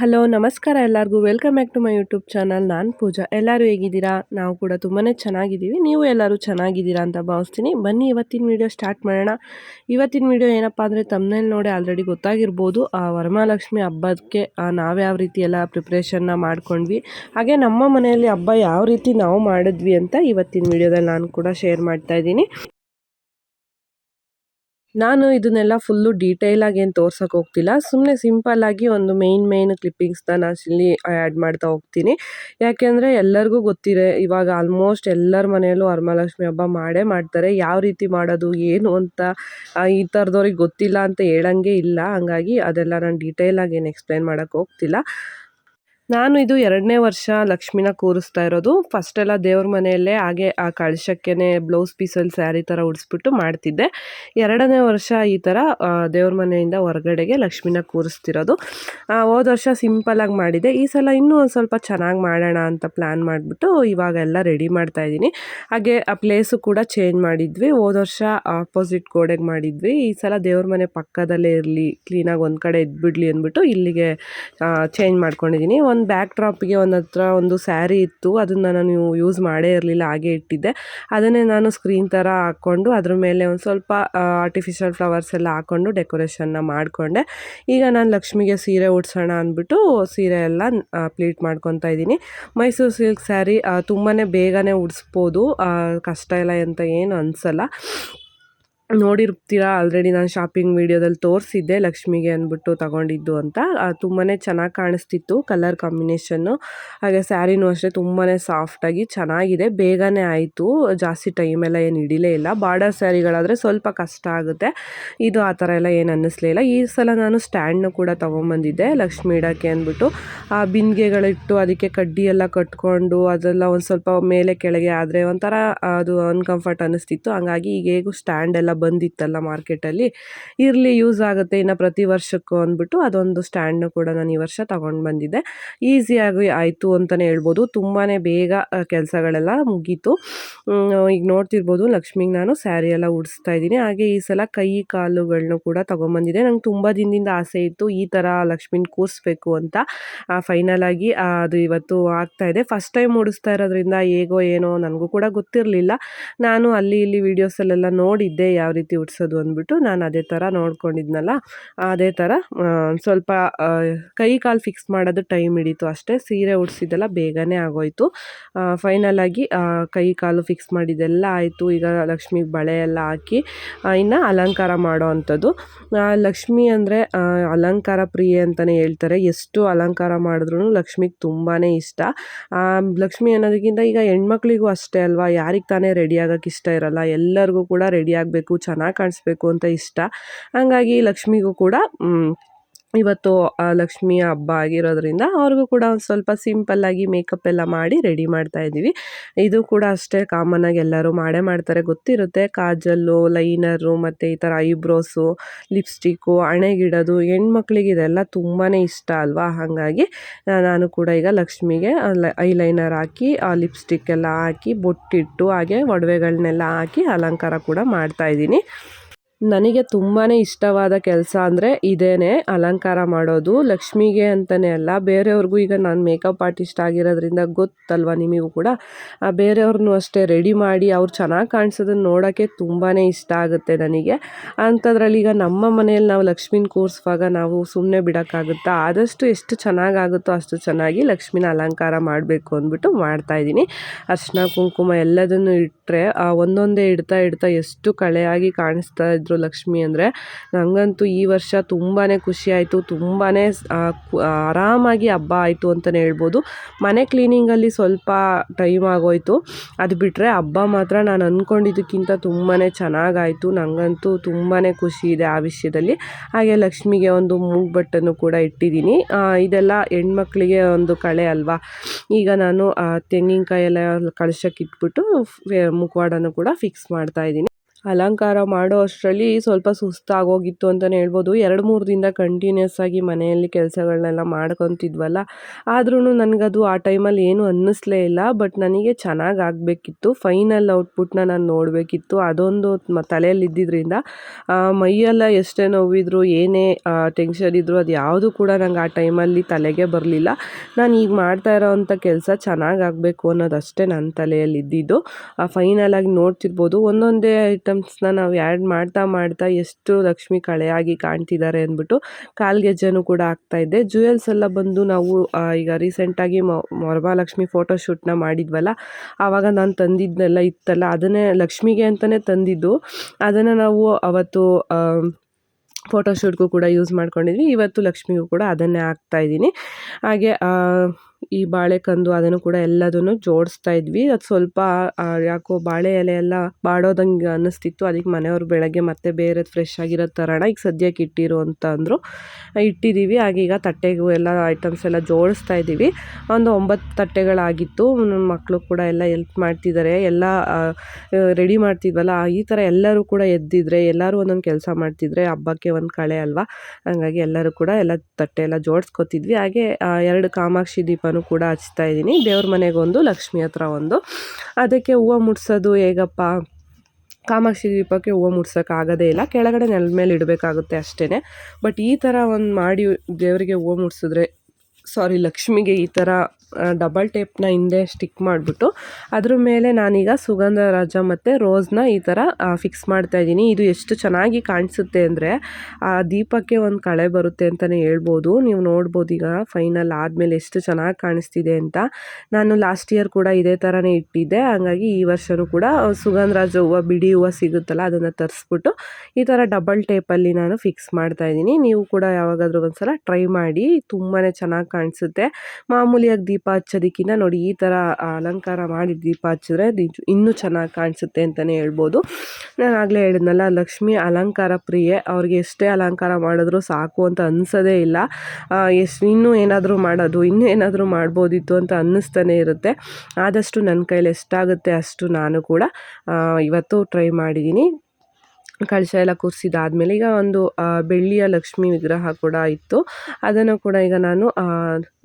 Hello, ನಮಸ್ಕಾರ ಎಲ್ಲರಿಗೂ. Welcome back to my YouTube channel ನಾನು ಪೂಜಾ. ಎಲ್ಲರೂ ಹೇಗಿದ್ದೀರಾ? ನಾವು ಕೂಡ ತುಂಬಾ ಚೆನ್ನಾಗಿದ್ದೀವಿ. ನೀವು ಎಲ್ಲರೂ ಚೆನ್ನಾಗಿದ್ದೀರಾ ಅಂತ ಭಾವಿಸ್ತೀನಿ. ಬನ್ನಿ, ಇವತ್ತಿನ ವೀಡಿಯೋ ಸ್ಟಾರ್ಟ್ ಮಾಡೋಣ. ಇವತ್ತಿನ ವೀಡಿಯೋ ಏನಪ್ಪ ಅಂದರೆ ತಮ್ಮನೇಲಿ ನೋಡಿ ಆಲ್ರೆಡಿ ಗೊತ್ತಾಗಿರ್ಬೋದು. ಆ ವರಮಹಾಲಕ್ಷ್ಮಿ ಹಬ್ಬಕ್ಕೆ ನಾವು ಯಾವ ರೀತಿ ಎಲ್ಲ ಪ್ರಿಪ್ರೇಷನ್ನ ಮಾಡ್ಕೊಂಡ್ವಿ. ಹಾಗೆ ನಮ್ಮ ಮನೆಯಲ್ಲಿ ಹಬ್ಬ ಯಾವ ರೀತಿ ನಾವು ಮಾಡಿದ್ವಿ ಅಂತ ಇವತ್ತಿನ ವೀಡಿಯೋದಲ್ಲಿ ನಾನು ಕೂಡ ಶೇರ್ ಮಾಡ್ತಾ ಇದ್ದೀನಿ. ನಾನು ಇದನ್ನೆಲ್ಲ ಫುಲ್ಲು ಡೀಟೇಲಾಗಿ ಏನು ತೋರ್ಸೋಕೆ ಹೋಗ್ತಿಲ್ಲ. ಸುಮ್ಮನೆ ಸಿಂಪಲ್ಲಾಗಿ ಒಂದು ಮೇಯ್ನ್ ಮೇಯ್ನ್ ಕ್ಲಿಪ್ಪಿಂಗ್ಸ್ನ ನಾನು ಇಲ್ಲಿ ಆ್ಯಡ್ ಮಾಡ್ತಾ ಹೋಗ್ತೀನಿ. ಯಾಕೆಂದರೆ ಎಲ್ಲರಿಗೂ ಗೊತ್ತಿದೆ, ಇವಾಗ ಆಲ್ಮೋಸ್ಟ್ ಎಲ್ಲರ ಮನೆಯಲ್ಲೂ ವರಮಹಾಲಕ್ಷ್ಮಿ ಹಬ್ಬ ಮಾಡೇ ಮಾಡ್ತಾರೆ. ಯಾವ ರೀತಿ ಮಾಡೋದು, ಏನು ಅಂತ ಈ ಥರದವ್ರಿಗೆ ಗೊತ್ತಿಲ್ಲ ಅಂತ ಹೇಳಂಗೆ ಇಲ್ಲ. ಹಂಗಾಗಿ ಅದೆಲ್ಲ ನಾನು ಡೀಟೇಲಾಗಿ ಏನು ಎಕ್ಸ್ಪ್ಲೇನ್ ಮಾಡೋಕ್ಕೆ ಹೋಗ್ತಿಲ್ಲ. ನಾನು ಇದು ಎರಡನೇ ವರ್ಷ ಲಕ್ಷ್ಮಿನ ಕೂರಿಸ್ತಾ ಇರೋದು. ಫಸ್ಟ್ ಎಲ್ಲ ದೇವ್ರ ಮನೆಯಲ್ಲೇ ಹಾಗೆ ಆ ಕಳಶಕ್ಕೇ ಬ್ಲೌಸ್ ಪೀಸಲ್ಲಿ ಸ್ಯಾರಿ ಥರ ಉಡಿಸ್ಬಿಟ್ಟು ಮಾಡ್ತಿದ್ದೆ. ಎರಡನೇ ವರ್ಷ ಈ ಥರ ದೇವ್ರ ಮನೆಯಿಂದ ಹೊರಗಡೆಗೆ ಲಕ್ಷ್ಮಿನ ಕೂರಿಸ್ತಿರೋದು. ಹೋದ ವರ್ಷ ಸಿಂಪಲಾಗಿ ಮಾಡಿದೆ. ಈ ಸಲ ಇನ್ನೂ ಒಂದು ಸ್ವಲ್ಪ ಚೆನ್ನಾಗಿ ಮಾಡೋಣ ಅಂತ ಪ್ಲ್ಯಾನ್ ಮಾಡಿಬಿಟ್ಟು ಇವಾಗೆಲ್ಲ ರೆಡಿ ಮಾಡ್ತಾ ಇದ್ದೀನಿ. ಹಾಗೆ ಆ ಪ್ಲೇಸು ಕೂಡ ಚೇಂಜ್ ಮಾಡಿದ್ವಿ. ಹೋದ ವರ್ಷ ಆಪೋಸಿಟ್ ಗೋಡೆಗೆ ಮಾಡಿದ್ವಿ. ಈ ಸಲ ದೇವ್ರ ಮನೆ ಪಕ್ಕದಲ್ಲೇ ಇರಲಿ, ಕ್ಲೀನಾಗಿ ಒಂದು ಕಡೆ ಇದ್ಬಿಡ್ಲಿ ಅಂದ್ಬಿಟ್ಟು ಇಲ್ಲಿಗೆ ಚೇಂಜ್ ಮಾಡ್ಕೊಂಡಿದ್ದೀನಿ. ಒಂದು ಬ್ಯಾಕ್ ಡ್ರಾಪ್ಗೆ ಒಂದು ಹತ್ರ ಒಂದು ಸ್ಯಾರಿ ಇತ್ತು. ಅದನ್ನು ನಾನು ಯೂಸ್ ಮಾಡೇ ಇರಲಿಲ್ಲ, ಹಾಗೆ ಇಟ್ಟಿದ್ದೆ. ಅದನ್ನೇ ನಾನು ಸ್ಕ್ರೀನ್ ಥರ ಹಾಕ್ಕೊಂಡು ಅದ್ರ ಮೇಲೆ ಒಂದು ಸ್ವಲ್ಪ ಆರ್ಟಿಫಿಷಿಯಲ್ ಫ್ಲವರ್ಸ್ ಎಲ್ಲ ಹಾಕ್ಕೊಂಡು ಡೆಕೋರೇಷನ್ನ ಮಾಡಿಕೊಂಡೆ. ಈಗ ನಾನು ಲಕ್ಷ್ಮಿಗೆ ಸೀರೆ ಉಡ್ಸೋಣ ಅಂದ್ಬಿಟ್ಟು ಸೀರೆ ಎಲ್ಲ ಪ್ಲೀಟ್ ಮಾಡ್ಕೊತಾ ಇದ್ದೀನಿ. ಮೈಸೂರು ಸಿಲ್ಕ್ ಸ್ಯಾರಿ ತುಂಬಾ ಬೇಗನೆ ಉಡಿಸ್ಬೋದು. ಕಷ್ಟ ಇಲ್ಲ ಅಂತ ಏನು ಅನಿಸಲ್ಲ. ನೋಡಿರ್ತೀರಾ? ಆಲ್ರೆಡಿ ನಾನು ಶಾಪಿಂಗ್ ವೀಡಿಯೋದಲ್ಲಿ ತೋರಿಸಿದ್ದೆ, ಲಕ್ಷ್ಮಿಗೆ ಅಂದ್ಬಿಟ್ಟು ತಗೊಂಡಿದ್ದು ಅಂತ. ತುಂಬಾ ಚೆನ್ನಾಗಿ ಕಾಣಿಸ್ತಿತ್ತು ಕಲರ್ ಕಾಂಬಿನೇಷನ್ನು ಹಾಗೆ ಸ್ಯಾರಿನೂ ಅಷ್ಟೇ ತುಂಬಾ ಸಾಫ್ಟಾಗಿ ಚೆನ್ನಾಗಿದೆ. ಬೇಗನೆ ಆಯಿತು. ಜಾಸ್ತಿ ಟೈಮೆಲ್ಲ ಏನು ಹಿಡಿಲೇ ಇಲ್ಲ. ಬಾರ್ಡರ್ ಸ್ಯಾರಿಗಳಾದರೆ ಸ್ವಲ್ಪ ಕಷ್ಟ ಆಗುತ್ತೆ. ಇದು ಆ ಥರ ಎಲ್ಲ ಏನು ಅನ್ನಿಸ್ಲಿಲ್ಲ ಈ ಸಲ ನಾನು ಸ್ಟ್ಯಾಂಡ್ನು ಕೂಡ ತೊಗೊಂಬಂದಿದ್ದೆ, ಲಕ್ಷ್ಮಿ ಇಡೋಕ್ಕೆ ಅಂದ್ಬಿಟ್ಟು. ಆ ಬಿಂದಿಗೆಗಳಿಟ್ಟು ಅದಕ್ಕೆ ಕಡ್ಡಿ ಎಲ್ಲ ಕಟ್ಕೊಂಡು, ಅದೆಲ್ಲ ಒಂದು ಸ್ವಲ್ಪ ಮೇಲೆ ಕೆಳಗೆ ಆದರೆ ಒಂಥರ ಅದು ಅನ್ಕಂಫರ್ಟ್ ಅನ್ನಿಸ್ತಿತ್ತು. ಹಂಗಾಗಿ ಈಗ ಹೇಗೂ ಸ್ಟ್ಯಾಂಡ್ ಎಲ್ಲ ಬಂದಿತ್ತಲ್ಲ ಮಾರ್ಕೆಟಲ್ಲಿ, ಇರಲಿ ಯೂಸ್ ಆಗುತ್ತೆ ಇನ್ನು ಪ್ರತಿ ವರ್ಷಕ್ಕೂ ಅಂದ್ಬಿಟ್ಟು ಅದೊಂದು ಸ್ಟ್ಯಾಂಡ್ನು ಕೂಡ ನಾನು ಈ ವರ್ಷ ತಗೊಂಡು ಬಂದಿದ್ದೆ. ಈಸಿಯಾಗಿ ಆಯಿತು ಅಂತಲೇ ಹೇಳ್ಬೋದು. ತುಂಬಾ ಬೇಗ ಕೆಲಸಗಳೆಲ್ಲ ಮುಗೀತು. ಈಗ ನೋಡ್ತಿರ್ಬೋದು ಲಕ್ಷ್ಮಿಗೆ ನಾನು ಸ್ಯಾರಿ ಎಲ್ಲ ಉಡಿಸ್ತಾ ಇದ್ದೀನಿ. ಹಾಗೆ ಈ ಸಲ ಕೈ ಕಾಲುಗಳನ್ನೂ ಕೂಡ ತೊಗೊಂಬಂದಿದೆ ನಂಗೆ ತುಂಬ ದಿನದಿಂದ ಆಸೆ ಇತ್ತು, ಈ ಥರ ಲಕ್ಷ್ಮಿನ ಕೂರಿಸ್ಬೇಕು ಅಂತ. ಫೈನಲ್ ಆಗಿ ಅದು ಇವತ್ತು ಆಗ್ತಾ ಇದೆ. ಫಸ್ಟ್ ಟೈಮ್ ಉಡಿಸ್ತಾ ಇರೋದ್ರಿಂದ ಹೇಗೋ ಏನೋ ನನಗೂ ಕೂಡ ಗೊತ್ತಿರಲಿಲ್ಲ. ನಾನು ಅಲ್ಲಿ ಇಲ್ಲಿ ವೀಡಿಯೋಸಲ್ಲೆಲ್ಲ ನೋಡಿದ್ದೆ ಯಾವ ರೀತಿ ಉಡ್ಸೋದು ಅಂದ್ಬಿಟ್ಟು ನಾನು ಅದೇ ಥರ ನೋಡ್ಕೊಂಡಿದ್ನಲ್ಲ, ಅದೇ ಥರ ಸ್ವಲ್ಪ ಕೈ ಕಾಲು ಫಿಕ್ಸ್ ಮಾಡೋದು ಟೈಮ್ ಹಿಡಿತು ಅಷ್ಟೇ, ಸೀರೆ ಉಡ್ಸಿದ್ದೆಲ್ಲ ಬೇಗನೆ ಆಗೋಯ್ತು. ಫೈನಲ್ ಆಗಿ ಕೈ ಕಾಲು ಫಿಕ್ಸ್ ಮಾಡಿದ್ದೆಲ್ಲ ಆಯಿತು, ಈಗ ಲಕ್ಷ್ಮಿಗೆ ಬಳೆ ಎಲ್ಲ ಹಾಕಿ ಇನ್ನು ಅಲಂಕಾರ ಮಾಡೋ ಅಂಥದ್ದು. ಲಕ್ಷ್ಮಿ ಅಂದರೆ ಅಲಂಕಾರ ಪ್ರಿಯೆ ಅಂತಲೇ ಹೇಳ್ತಾರೆ. ಎಷ್ಟು ಅಲಂಕಾರ ಮಾಡಿದ್ರು ಲಕ್ಷ್ಮಿಗೆ ತುಂಬಾ ಇಷ್ಟ. ಲಕ್ಷ್ಮಿ ಅನ್ನೋದಕ್ಕಿಂತ ಈಗ ಹೆಣ್ಮಕ್ಳಿಗೂ ಅಷ್ಟೇ ಅಲ್ವಾ? ಯಾರಿಗೆ ತಾನೇ ರೆಡಿ ಆಗೋಕ್ಕೆ ಇಷ್ಟ ಇರಲ್ಲ? ಎಲ್ಲರಿಗೂ ಕೂಡ ರೆಡಿ ಆಗಬೇಕು. ಚೆನ್ನಾಗಿ ಕಾಣಿಸ್ಬೇಕು ಅಂತ ಇಷ್ಟ. ಹಾಗಾಗಿ ಲಕ್ಷ್ಮಿಗೂ ಕೂಡ ಇವತ್ತು ಲಕ್ಷ್ಮಿಯ ಹಬ್ಬ ಆಗಿರೋದ್ರಿಂದ ಅವ್ರಿಗೂ ಕೂಡ ಒಂದು ಸ್ವಲ್ಪ ಸಿಂಪಲ್ಲಾಗಿ ಮೇಕಪ್ ಎಲ್ಲ ಮಾಡಿ ರೆಡಿ ಮಾಡ್ತಾ ಇದ್ದೀವಿ. ಇದು ಕೂಡ ಅಷ್ಟೇ ಕಾಮನ್ನಾಗಿ ಎಲ್ಲರೂ ಮಾಡೇ ಮಾಡ್ತಾರೆ. ಗೊತ್ತಿರುತ್ತೆ, ಕಾಜಲ್ಲು ಲೈನರು ಮತ್ತು ಈ ಥರ ಐಬ್ರೋಸು, ಲಿಪ್ಸ್ಟಿಕ್ಕು ಹಣೆಗಿಡೋದು ಹೆಣ್ಮಕ್ಳಿಗೆ ಇದೆಲ್ಲ ತುಂಬಾ ಇಷ್ಟ ಅಲ್ವಾ? ಹಾಗಾಗಿ ನಾನು ಕೂಡ ಈಗ ಲಕ್ಷ್ಮಿಗೆ ಐ ಲೈನರ್ ಹಾಕಿ ಲಿಪ್ಸ್ಟಿಕ್ ಎಲ್ಲ ಹಾಕಿ, ಬೊಟ್ಟಿಟ್ಟು ಹಾಗೆ ಒಡವೆಗಳನ್ನೆಲ್ಲ ಹಾಕಿ ಅಲಂಕಾರ ಕೂಡ ಮಾಡ್ತಾಯಿದ್ದೀನಿ ನನಗೆ ತುಂಬಾ ಇಷ್ಟವಾದ ಕೆಲಸ ಅಂದರೆ ಇದೇನೆ ಅಲಂಕಾರ ಮಾಡೋದು. ಲಕ್ಷ್ಮಿಗೆ ಅಂತಲೇ ಅಲ್ಲ, ಬೇರೆಯವ್ರಿಗೂ ಈಗ ನಾನು ಮೇಕಪ್ ಆರ್ಟಿಸ್ಟ್ ಆಗಿರೋದ್ರಿಂದ ಗೊತ್ತಲ್ವ ನಿಮಗೂ ಕೂಡ? ಬೇರೆಯವ್ರನ್ನೂ ಅಷ್ಟೇ ರೆಡಿ ಮಾಡಿ ಅವ್ರು ಚೆನ್ನಾಗಿ ಕಾಣಿಸೋದನ್ನು ನೋಡೋಕ್ಕೆ ತುಂಬಾ ಇಷ್ಟ ಆಗುತ್ತೆ ನನಗೆ. ಅಂಥದ್ರಲ್ಲಿ ಈಗ ನಮ್ಮ ಮನೆಯಲ್ಲಿ ನಾವು ಲಕ್ಷ್ಮಿನ ಕೂರಿಸುವಾಗ ನಾವು ಸುಮ್ಮನೆ ಬಿಡೋಕ್ಕಾಗುತ್ತಾ? ಆದಷ್ಟು ಎಷ್ಟು ಚೆನ್ನಾಗಾಗುತ್ತೋ ಅಷ್ಟು ಚೆನ್ನಾಗಿ ಲಕ್ಷ್ಮಿನ ಅಲಂಕಾರ ಮಾಡಬೇಕು ಅಂದ್ಬಿಟ್ಟು ಮಾಡ್ತಾಯಿದ್ದೀನಿ ಅರ್ಶಿನ, ಕುಂಕುಮ ಎಲ್ಲದನ್ನು ಇಟ್ಟರೆ ಒಂದೊಂದೇ ಇಡ್ತಾ ಇಡ್ತಾ ಎಷ್ಟು ಕಳೆಯಾಗಿ ಕಾಣಿಸ್ತಾ ಇದ್ರು ಲಕ್ಷ್ಮಿ ಅಂದರೆ ನನಗಂತೂ ಈ ವರ್ಷ ತುಂಬಾ ಖುಷಿ ಆಯಿತು ತುಂಬಾ ಆರಾಮಾಗಿ ಹಬ್ಬ ಆಯಿತು ಅಂತಲೇ ಹೇಳ್ಬೋದು. ಮನೆ ಕ್ಲೀನಿಂಗಲ್ಲಿ ಸ್ವಲ್ಪ ಟೈಮ್ ಆಗೋಯಿತು. ಅದು ಬಿಟ್ಟರೆ ಹಬ್ಬ ಮಾತ್ರ ನಾನು ಅಂದ್ಕೊಂಡಿದ್ದಕ್ಕಿಂತ ತುಂಬಾ ಚೆನ್ನಾಗಾಯಿತು. ನನಗಂತೂ ತುಂಬಾ ಖುಷಿ ಇದೆ ಆ ವಿಷಯದಲ್ಲಿ. ಹಾಗೆ ಲಕ್ಷ್ಮಿಗೆ ಒಂದು ಮೂಗ್ಬಟ್ಟನ್ನು ಕೂಡ ಇಟ್ಟಿದ್ದೀನಿ. ಇದೆಲ್ಲ ಹೆಣ್ಮಕ್ಳಿಗೆ ಒಂದು ಕಳೆ ಅಲ್ವಾ? ಈಗ ನಾನು ತೆಂಗಿನಕಾಯಿ ಎಲ್ಲ ಕಳಶಕ್ಕೆ ಇಟ್ಬಿಟ್ಟು ಮುಖವಾಡನೂ ಕೂಡ ಫಿಕ್ಸ್ ಮಾಡ್ತಾ ಇದ್ದೀನಿ. ಅಲಂಕಾರ ಮಾಡೋ ಅಷ್ಟರಲ್ಲಿ ಸ್ವಲ್ಪ ಸುಸ್ತಾಗೋಗಿತ್ತು ಅಂತಲೇ ಹೇಳ್ಬೋದು. ಎರಡು ಮೂರು ದಿನ ಕಂಟಿನ್ಯೂಸ್ ಆಗಿ ಮನೆಯಲ್ಲಿ ಕೆಲಸಗಳನ್ನೆಲ್ಲ ಮಾಡ್ಕೊತಿದ್ವಲ್ಲ ಆದ್ರೂ ನನಗದು ಆ ಟೈಮಲ್ಲಿ ಏನು ಅನ್ನಿಸ್ಲೇ ಇಲ್ಲ, ಬಟ್ ನನಗೆ ಚೆನ್ನಾಗಿ ಆಗಬೇಕಿತ್ತು. ಫೈನಲ್ ಔಟ್ಪುಟ್ನ ನಾನು ನೋಡಬೇಕಿತ್ತು. ಅದೊಂದು ತಲೆಯಲ್ಲಿ ಇದ್ದಿದ್ದರಿಂದ ಮೈಯೆಲ್ಲ ಎಷ್ಟೇ ನೋವಿದ್ರು, ಏನೇ ಟೆನ್ಷನ್ ಇದ್ದರೂ ಅದು ಯಾವುದು ಕೂಡ ನಂಗೆ ಆ ಟೈಮಲ್ಲಿ ತಲೆಗೆ ಬರಲಿಲ್ಲ. ನಾನು ಈಗ ಮಾಡ್ತಾ ಇರೋವಂಥ ಕೆಲಸ ಚೆನ್ನಾಗಿ ಆಗಬೇಕು ಅನ್ನೋದಷ್ಟೇ ನನ್ನ ತಲೆಯಲ್ಲಿ ಇದ್ದಿದ್ದು ಫೈನಲ್ ಆಗಿ ನೋಡ್ತಿರ್ಬೋದು. ಒಂದೊಂದೇ ಐಟಮ್ಸ್ನ ನಾವು ಆ್ಯಡ್ ಮಾಡ್ತಾ ಮಾಡ್ತಾ ಎಷ್ಟು ಲಕ್ಷ್ಮಿ ಕಳೆಯಾಗಿ ಕಾಣ್ತಿದ್ದಾರೆ ಅಂದ್ಬಿಟ್ಟು ಕಾಲ್ಗೆಜ್ಜೆನೂ ಕೂಡ ಆಗ್ತಾ ಇದೆ ಜುವೆಲ್ಸ್ ಎಲ್ಲ ಬಂದು ನಾವು ಈಗ ರೀಸೆಂಟಾಗಿ ವರಮಹಾಲಕ್ಷ್ಮಿ ಫೋಟೋಶೂಟ್ನ ಮಾಡಿದ್ವಲ್ಲ, ಆವಾಗ ನಾನು ತಂದಿದ್ದೆಲ್ಲ ಇತ್ತಲ್ಲ, ಅದನ್ನೇ ಲಕ್ಷ್ಮಿಗೆ ಅಂತಲೇ ತಂದಿದ್ದು. ಅದನ್ನು ನಾವು ಅವತ್ತು ಫೋಟೋಶೂಟ್ಗೂ ಕೂಡ ಯೂಸ್ ಮಾಡ್ಕೊಂಡಿದ್ವಿ. ಇವತ್ತು ಲಕ್ಷ್ಮಿಗೂ ಕೂಡ ಅದನ್ನೇ ಹಾಕ್ತಾ ಇದ್ದೀನಿ. ಹಾಗೆ ಈ ಬಾಳೆಕಂದು ಅದನ್ನು ಕೂಡ ಎಲ್ಲದನ್ನು ಜೋಡಿಸ್ತಾ ಇದ್ವಿ. ಅದು ಸ್ವಲ್ಪ ಯಾಕೋ ಬಾಳೆ ಎಲೆ ಎಲ್ಲ ಬಾಡೋದಂಗೆ ಅನ್ನಿಸ್ತಿತ್ತು. ಅದಕ್ಕೆ ಮನೆಯವರು ಬೆಳಗ್ಗೆ ಮತ್ತೆ ಬೇರೆ ಫ್ರೆಶ್ ಆಗಿರೋ ತರೋಣ ಈಗ ಸದ್ಯಕ್ಕೆ ಇಟ್ಟಿರು ಅಂತ ಅಂದರು. ಇಟ್ಟಿದ್ದೀವಿ ಆಗೀಗ ತಟ್ಟೆಗೂ ಎಲ್ಲ ಐಟಮ್ಸ್ ಎಲ್ಲ ಜೋಡಿಸ್ತಾ ಇದ್ದೀವಿ. ಒಂದು ಒಂಬತ್ತು ತಟ್ಟೆಗಳಾಗಿತ್ತು. ನನ್ನ ಮಕ್ಕಳು ಕೂಡ ಎಲ್ಲ ಎಲ್ಪ್ ಮಾಡ್ತಿದ್ದಾರೆ. ಎಲ್ಲ ರೆಡಿ ಮಾಡ್ತಿದ್ವಲ್ಲ, ಈ ಥರ ಎಲ್ಲರೂ ಕೂಡ ಎದ್ದಿದ್ರೆ, ಎಲ್ಲರೂ ಒಂದೊಂದು ಕೆಲಸ ಮಾಡ್ತಿದ್ರೆ ಹಬ್ಬಕ್ಕೆ ಒಂದು ಕಳೆ ಅಲ್ವಾ? ಹಾಗಾಗಿ ಎಲ್ಲರೂ ಕೂಡ ಎಲ್ಲ ತಟ್ಟೆ ಎಲ್ಲ ಜೋಡಿಸ್ಕೊತಿದ್ವಿ. ಹಾಗೆ ಎರಡು ಕಾಮಾಕ್ಷಿ ದೀಪನೂ ಕೂಡ ಹಚ್ತಾ ಇದ್ದೀನಿ. ದೇವ್ರ ಮನೆಗೆ ಒಂದು, ಲಕ್ಷ್ಮಿ ಹತ್ರ ಒಂದು. ಅದಕ್ಕೆ ಹೂವು ಮುಡ್ಸೋದು ಹೇಗಪ್ಪ? ಕಾಮಾಕ್ಷಿ ದೀಪಕ್ಕೆ ಹೂವು ಮುಡ್ಸೋಕ್ಕಾಗೋದೇ ಇಲ್ಲ. ಕೆಳಗಡೆ ನೆಲದ ಮೇಲೆ ಇಡಬೇಕಾಗುತ್ತೆ ಅಷ್ಟೇ ಬಟ್ ಈ ಥರ ಒಂದು ಮಾಡಿ ದೇವರಿಗೆ ಹೂವು ಮುಡ್ಸಿದ್ರೆ, ಸಾರಿ ಲಕ್ಷ್ಮಿಗೆ ಈ ಥರ ಡಬಲ್ ಟೇಪ್ನ ಹಿಂದೆ ಸ್ಟಿಕ್ ಮಾಡಿಬಿಟ್ಟು, ಅದ್ರ ಮೇಲೆ ನಾನೀಗ ಸುಗಂಧ ರಾಜ ಮತ್ತು ರೋಸ್ನ ಈ ಥರ ಫಿಕ್ಸ್ ಮಾಡ್ತಾ ಇದ್ದೀನಿ. ಇದು ಎಷ್ಟು ಚೆನ್ನಾಗಿ ಕಾಣಿಸುತ್ತೆ ಅಂದರೆ, ಆ, ದೀಪಕ್ಕೆ ಒಂದು ಕಳೆ ಬರುತ್ತೆ ಅಂತಲೇ ಹೇಳ್ಬೋದು. ನೀವು ನೋಡ್ಬೋದು ಈಗ ಫೈನಲ್ ಆದಮೇಲೆ ಎಷ್ಟು ಚೆನ್ನಾಗಿ ಕಾಣಿಸ್ತಿದೆ ಅಂತ. ನಾನು ಲಾಸ್ಟ್ ಇಯರ್ ಕೂಡ ಇದೇ ಥರನೇ ಇಟ್ಟಿದ್ದೆ. ಹಾಗಾಗಿ ಈ ವರ್ಷವೂ ಕೂಡ ಸುಗಂಧರಾಜ ಹೂವು, ಬಿಡಿ ಹೂವು ಸಿಗುತ್ತಲ್ಲ, ಅದನ್ನು ತರಿಸ್ಬಿಟ್ಟು ಈ ಥರ ಡಬಲ್ ಟೇಪಲ್ಲಿ ನಾನು ಫಿಕ್ಸ್ ಮಾಡ್ತಾ ಇದ್ದೀನಿ. ನೀವು ಕೂಡ ಯಾವಾಗಾದರೂ ಒಂದ್ಸಲ ಟ್ರೈ ಮಾಡಿ ತುಂಬಾ ಚೆನ್ನಾಗಿ ಕಾಣಿಸುತ್ತೆ. ಮಾಮೂಲಿಯಾಗಿ ಹಚ್ಚೋದಕ್ಕಿಂತ ನೋಡಿ ಈ ಥರ ಅಲಂಕಾರ ಮಾಡಿ ದೀಪ ಹಚ್ಚಿದ್ರೆ ಇನ್ನೂ ಚೆನ್ನಾಗಿ ಕಾಣಿಸುತ್ತೆ ಅಂತಲೇ ಹೇಳ್ಬೋದು. ನಾನು ಆಗಲೇ ಹೇಳಿದ್ನಲ್ಲ, ಲಕ್ಷ್ಮಿ ಅಲಂಕಾರ ಪ್ರಿಯೆ. ಅವ್ರಿಗೆ ಎಷ್ಟೇ ಅಲಂಕಾರ ಮಾಡಿದ್ರು ಸಾಕು ಅಂತ ಅನ್ಸೋದೇ ಇಲ್ಲ. ಎಷ್ಟು, ಇನ್ನೂ ಏನಾದರೂ ಮಾಡೋದು, ಇನ್ನೂ ಏನಾದರೂ ಮಾಡ್ಬೋದಿತ್ತು ಅಂತ ಅನ್ನಿಸ್ತಾನೆ ಇರುತ್ತೆ. ಆದಷ್ಟು ನನ್ನ ಕೈಲಿ ಎಷ್ಟಾಗುತ್ತೆ ಅಷ್ಟು ನಾನು ಕೂಡ ಇವತ್ತು ಟ್ರೈ ಮಾಡಿದ್ದೀನಿ. ಕಳಶ ಎಲ್ಲ ಕೂರಿಸಿದಾದ್ಮೇಲೆ ಈಗ ಒಂದು ಬೆಳ್ಳಿಯ ಲಕ್ಷ್ಮಿ ವಿಗ್ರಹ ಕೂಡ ಇತ್ತು. ಅದನ್ನು ಕೂಡ ಈಗ ನಾನು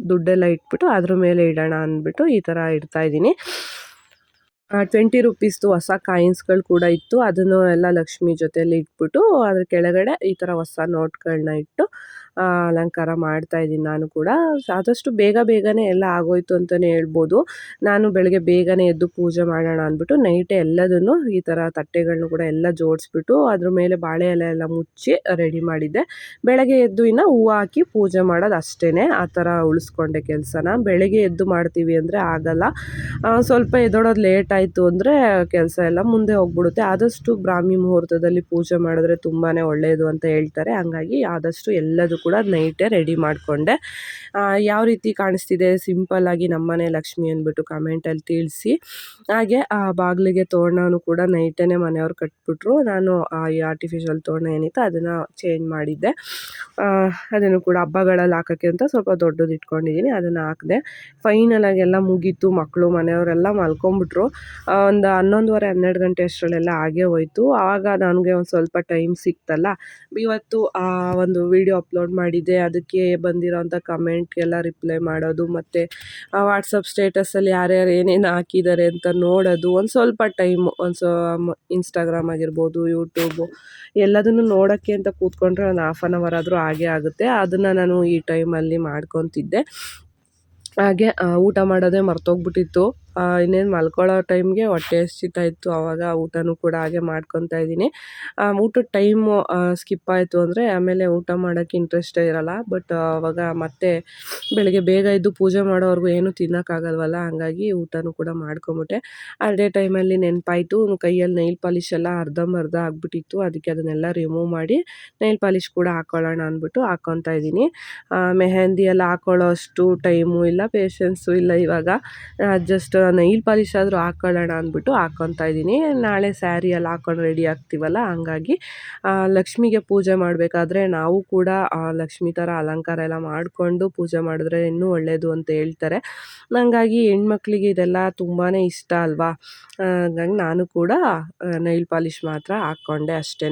ದುಡ್ಡೆಲ್ಲ ಇಟ್ಬಿಟ್ಟು ಅದ್ರ ಮೇಲೆ ಇಡೋಣ ಅಂದ್ಬಿಟ್ಟು ಈ ಥರ ಇಡ್ತಾ ಇದ್ದೀನಿ. ಟ್ವೆಂಟಿ ರುಪೀಸ್ದು ಹೊಸ ಕಾಯಿನ್ಸ್ಗಳು ಕೂಡ ಇತ್ತು. ಅದನ್ನು ಎಲ್ಲ ಲಕ್ಷ್ಮಿ ಜೊತೆಯಲ್ಲಿ ಇಟ್ಬಿಟ್ಟು ಅದ್ರ ಕೆಳಗಡೆ ಈ ಥರ ಹೊಸ ನೋಟ್ಗಳನ್ನ ಇಟ್ಟು ಅಲಂಕಾರ ಮಾಡ್ತಾ ಇದ್ದೀನಿ ನಾನು ಕೂಡ. ಆದಷ್ಟು ಬೇಗ ಬೇಗನೆ ಎಲ್ಲ ಆಗೋಯ್ತು ಅಂತಲೇ ಹೇಳ್ಬೋದು. ನಾನು ಬೆಳಗ್ಗೆ ಬೇಗನೆ ಎದ್ದು ಪೂಜೆ ಮಾಡೋಣ ಅಂದ್ಬಿಟ್ಟು ನೈಟ್ ಎಲ್ಲದನ್ನು ಈ ಥರ ತಟ್ಟೆಗಳನ್ನೂ ಕೂಡ ಎಲ್ಲ ಜೋಡಿಸ್ಬಿಟ್ಟು ಅದ್ರ ಮೇಲೆ ಬಾಳೆ ಎಲೆ ಎಲ್ಲ ಮುಚ್ಚಿ ರೆಡಿ ಮಾಡಿದ್ದೆ. ಬೆಳಗ್ಗೆ ಎದ್ದು ಇನ್ನು ಹೂವು ಹಾಕಿ ಪೂಜೆ ಮಾಡೋದು ಅಷ್ಟೇ ಆ ಥರ ಉಳಿಸ್ಕೊಂಡೆ ಕೆಲಸನ. ಬೆಳಗ್ಗೆ ಎದ್ದು ಮಾಡ್ತೀವಿ ಅಂದರೆ ಆಗಲ್ಲ. ಸ್ವಲ್ಪ ಎದೋಡೋದು ಲೇಟ್ ಆಯಿತು ಅಂದರೆ ಕೆಲಸ ಎಲ್ಲ ಮುಂದೆ ಹೋಗ್ಬಿಡುತ್ತೆ. ಆದಷ್ಟು ಬ್ರಾಹ್ಮಿ ಮುಹೂರ್ತದಲ್ಲಿ ಪೂಜೆ ಮಾಡಿದ್ರೆ ತುಂಬಾ ಒಳ್ಳೆಯದು ಅಂತ ಹೇಳ್ತಾರೆ. ಹಂಗಾಗಿ ಆದಷ್ಟು ಎಲ್ಲದೂ ಕೂಡ ನೈಟೇ ರೆಡಿ ಮಾಡಿಕೊಂಡೆ. ಯಾವ ರೀತಿ ಕಾಣಿಸ್ತಿದೆ? ಸಿಂಪಲ್ಲಾಗಿ ನಮ್ಮನೆ ಲಕ್ಷ್ಮಿ ಅಂದ್ಬಿಟ್ಟು ಕಮೆಂಟಲ್ಲಿ ತಿಳಿಸಿ. ಹಾಗೆ, ಆ, ಬಾಗಿಲಿಗೆ ತೋರಣನೂ ಕೂಡ ನೈಟೇ ಮನೆಯವ್ರು ಕಟ್ಬಿಟ್ರು. ನಾನು ಈ ಆರ್ಟಿಫಿಷಿಯಲ್ ತೋರಣ ಏನಿತ್ತು ಅದನ್ನು ಚೇಂಜ್ ಮಾಡಿದ್ದೆ. ಅದನ್ನು ಕೂಡ ಹಬ್ಬಗಳಲ್ಲಿ ಹಾಕೋಕ್ಕೆ ಅಂತ ಸ್ವಲ್ಪ ದೊಡ್ಡದು ಇಟ್ಕೊಂಡಿದ್ದೀನಿ ಅದನ್ನು ಹಾಕಿದೆ. ಫೈನಲ್ ಆಗಿ ಎಲ್ಲ ಮುಗೀತು ಮಕ್ಕಳು ಮನೆಯವರೆಲ್ಲ ಮಲ್ಕೊಂಬಿಟ್ರು. ಒಂದು ಹನ್ನೊಂದುವರೆ, ಹನ್ನೆರಡು ಗಂಟೆ ಅಷ್ಟರಲ್ಲೆಲ್ಲ ಆಗೇ ಹೋಯ್ತು. ಆವಾಗ ನನಗೆ ಒಂದು ಸ್ವಲ್ಪ ಟೈಮ್ ಸಿಕ್ತಲ್ಲ. ಇವತ್ತು ಒಂದು ವಿಡಿಯೋ ಅಪ್ಲೋಡ್ ಮಾಡಿದ್ದೆ ಅದಕ್ಕೆ ಬಂದಿರೋಂಥ ಕಮೆಂಟ್ಗೆಲ್ಲ ರಿಪ್ಲೈ ಮಾಡೋದು, ಮತ್ತು ವಾಟ್ಸಪ್ ಸ್ಟೇಟಸಲ್ಲಿ ಯಾರ್ಯಾರು ಏನೇನು ಹಾಕಿದ್ದಾರೆ ಅಂತ ನೋಡೋದು, ಒಂದು ಸ್ವಲ್ಪ ಟೈಮು, ಒಂದು ಸೊ ಇನ್ಸ್ಟಾಗ್ರಾಮ್ ಆಗಿರ್ಬೋದು ಯೂಟ್ಯೂಬು ಎಲ್ಲದನ್ನು ನೋಡೋಕ್ಕೆ ಅಂತ ಕೂತ್ಕೊಂಡ್ರೆ ಒಂದು ಹಾಫ್ ಆನ್ ಅವರ್ ಆದರೂ ಹಾಗೆ ಆಗುತ್ತೆ. ಅದನ್ನು ನಾನು ಈ ಟೈಮಲ್ಲಿ ಮಾಡ್ಕೊತಿದ್ದೆ. ಹಾಗೆ ಊಟ ಮಾಡೋದೇ ಮರ್ತೋಗ್ಬಿಟ್ಟಿತ್ತು. ಇನ್ನೇನು ಮಲ್ಕೊಳ್ಳೋ ಟೈಮ್ಗೆ ಹೊಟ್ಟೆ ಹಸಿತಾ ಇತ್ತು ಆವಾಗ ಊಟನೂ ಕೂಡ ಹಾಗೆ ಮಾಡ್ಕೊತಾ ಇದ್ದೀನಿ. ಊಟದ ಟೈಮು ಸ್ಕಿಪ್ ಆಯಿತು ಅಂದರೆ ಆಮೇಲೆ ಊಟ ಮಾಡೋಕ್ಕೆ ಇಂಟ್ರೆಸ್ಟೇ ಇರಲ್ಲ, ಬಟ್ ಆವಾಗ ಮತ್ತೆ ಬೆಳಗ್ಗೆ ಬೇಗ ಎದ್ದು ಪೂಜೆ ಮಾಡೋವರೆಗೂ ಏನೂ ತಿನ್ನೋಕ್ಕಾಗಲ್ವಲ್ಲ, ಹಾಗಾಗಿ ಊಟನೂ ಕೂಡ ಮಾಡ್ಕೊಂಬಿಟ್ಟೆ. ಅದೇ ಟೈಮಲ್ಲಿ ನೆನಪಾಯಿತು ಕೈಯಲ್ಲಿ ನೈಲ್ ಪಾಲಿಶ್ ಎಲ್ಲ ಅರ್ಧಂಬರ್ಧ ಆಗಿಬಿಟ್ಟಿತ್ತು, ಅದಕ್ಕೆ ಅದನ್ನೆಲ್ಲ ರಿಮೂವ್ ಮಾಡಿ ನೈಲ್ ಪಾಲಿಷ್ ಕೂಡ ಹಾಕ್ಕೊಳ್ಳೋಣ ಅಂದ್ಬಿಟ್ಟು ಹಾಕ್ಕೊತಾ ಇದ್ದೀನಿ. ಮೆಹಂದಿ ಎಲ್ಲ ಹಾಕ್ಕೊಳ್ಳೋ ಅಷ್ಟು ಟೈಮು ಇಲ್ಲ ಪೇಷನ್ಸು ಇಲ್ಲ ಇವಾಗ. ಜಸ್ಟ್ ನೈಲ್ ಪಾಲಿಶ್ ಆದರೂ ಹಾಕೊಳ್ಳೋಣ ಅಂದ್ಬಿಟ್ಟು ಹಾಕ್ಕೊತಾ ಇದ್ದೀನಿ. ನಾಳೆ ಸ್ಯಾರಿ ಎಲ್ಲ ರೆಡಿ ಆಗ್ತೀವಲ್ಲ, ಹಂಗಾಗಿ ಲಕ್ಷ್ಮಿಗೆ ಪೂಜೆ ಮಾಡಬೇಕಾದ್ರೆ ನಾವು ಕೂಡ ಲಕ್ಷ್ಮಿ ಥರ ಅಲಂಕಾರ ಎಲ್ಲ ಮಾಡಿಕೊಂಡು ಪೂಜೆ ಮಾಡಿದ್ರೆ ಇನ್ನೂ ಒಳ್ಳೆಯದು ಅಂತ ಹೇಳ್ತಾರೆ. ಹಂಗಾಗಿ, ಹೆಣ್ಮಕ್ಳಿಗೆ ಇದೆಲ್ಲ ತುಂಬಾ ಇಷ್ಟ ಅಲ್ವಾ? ಹಂಗಾಗಿ ನಾನು ಕೂಡ ನೈಲ್ ಪಾಲಿಶ್ ಮಾತ್ರ ಹಾಕ್ಕೊಂಡೆ ಅಷ್ಟೇ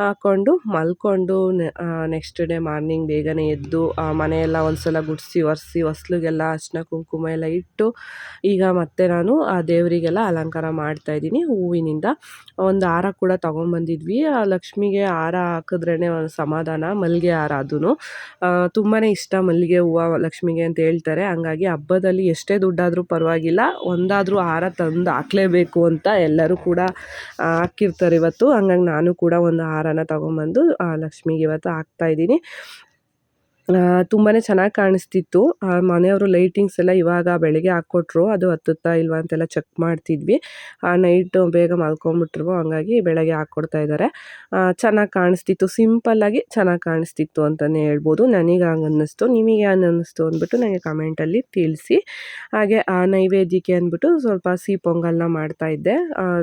ಹಾಕ್ಕೊಂಡು ಮಲ್ಕೊಂಡು ನೆಕ್ಸ್ಟ್ ಡೇ ಮಾರ್ನಿಂಗ್ ಬೇಗನೆ ಎದ್ದು ಮನೆಯೆಲ್ಲ ಒಂದ್ಸಲ ಗುಡಿಸಿ, ಒರೆಸಿ, ಹೊಸ್ಲಿಗೆಲ್ಲ ಅರ್ಶಿನ, ಕುಂಕುಮ ಎಲ್ಲ ಇಟ್ಟು, ಈಗ ಮತ್ತೆ ನಾನು ಆ ದೇವರಿಗೆಲ್ಲ ಅಲಂಕಾರ ಮಾಡ್ತಾ ಇದ್ದೀನಿ. ಹೂವಿನಿಂದ ಒಂದು ಹಾರ ಕೂಡ ತೊಗೊಂಬಂದಿದ್ವಿ. ಆ ಲಕ್ಷ್ಮಿಗೆ ಹಾರ ಹಾಕಿದ್ರೇ ಒಂದು ಸಮಾಧಾನ ಮಲ್ಲಿಗೆ ಹಾರ ಅದೂ ತುಂಬಾ ಇಷ್ಟ ಮಲ್ಲಿಗೆ ಹೂವು ಲಕ್ಷ್ಮಿಗೆ ಅಂತ ಹೇಳ್ತಾರೆ. ಹಂಗಾಗಿ ಹಬ್ಬದಲ್ಲಿ ಎಷ್ಟೇ ದುಡ್ಡಾದರೂ ಪರವಾಗಿಲ್ಲ ಒಂದಾದರೂ ಹಾರ ತಂದು ಹಾಕಲೇಬೇಕು ಅಂತ ಎಲ್ಲರೂ ಕೂಡ ಹಾಕಿರ್ತಾರೆ ಇವತ್ತು. ಹಂಗಾಗಿ ನಾನು ಕೂಡ ಒಂದು ಹಾರನ ತೊಗೊಂಬಂದು ಆ, ಲಕ್ಷ್ಮಿಗೆ ಇವತ್ತು ಹಾಕ್ತಾ ಇದ್ದೀನಿ. ತುಂಬಾ ಚೆನ್ನಾಗಿ ಕಾಣಿಸ್ತಿತ್ತು. ಆ, ಮನೆಯವರು ಲೈಟಿಂಗ್ಸ್ ಎಲ್ಲ ಇವಾಗ ಬೆಳಗ್ಗೆ ಹಾಕ್ಕೊಟ್ರು ಅದು ಹತ್ತುತ್ತಾ ಇಲ್ವಾ ಅಂತೆಲ್ಲ ಚೆಕ್ ಮಾಡ್ತಿದ್ವಿ. ಆ ನೈಟ್ ಬೇಗ ಮಲ್ಕೊಂಬಿಟ್ರು ಹಂಗಾಗಿ ಬೆಳಗ್ಗೆ ಹಾಕ್ಕೊಡ್ತಾ ಇದ್ದಾರೆ ಚೆನ್ನಾಗಿ ಕಾಣಿಸ್ತಿತ್ತು ಸಿಂಪಲ್ಲಾಗಿ ಚೆನ್ನಾಗಿ ಕಾಣಿಸ್ತಿತ್ತು ಅಂತಲೇ ಹೇಳ್ಬೋದು. ನನಗೆ ಹಂಗೆ ಅನ್ನಿಸ್ತು ನಿಮಗೆ ಏನು ಅನ್ನಿಸ್ತು ಅಂದ್ಬಿಟ್ಟು ನನಗೆ ಕಮೆಂಟಲ್ಲಿ ತಿಳಿಸಿ. ಹಾಗೆ ಆ ನೈವೇದ್ಯಕ್ಕೆ ಅಂದ್ಬಿಟ್ಟು ಸ್ವಲ್ಪ ಸಿಹಿ ಪೊಂಗಲ್ನ ಮಾಡ್ತಾ ಇದ್ದೆ.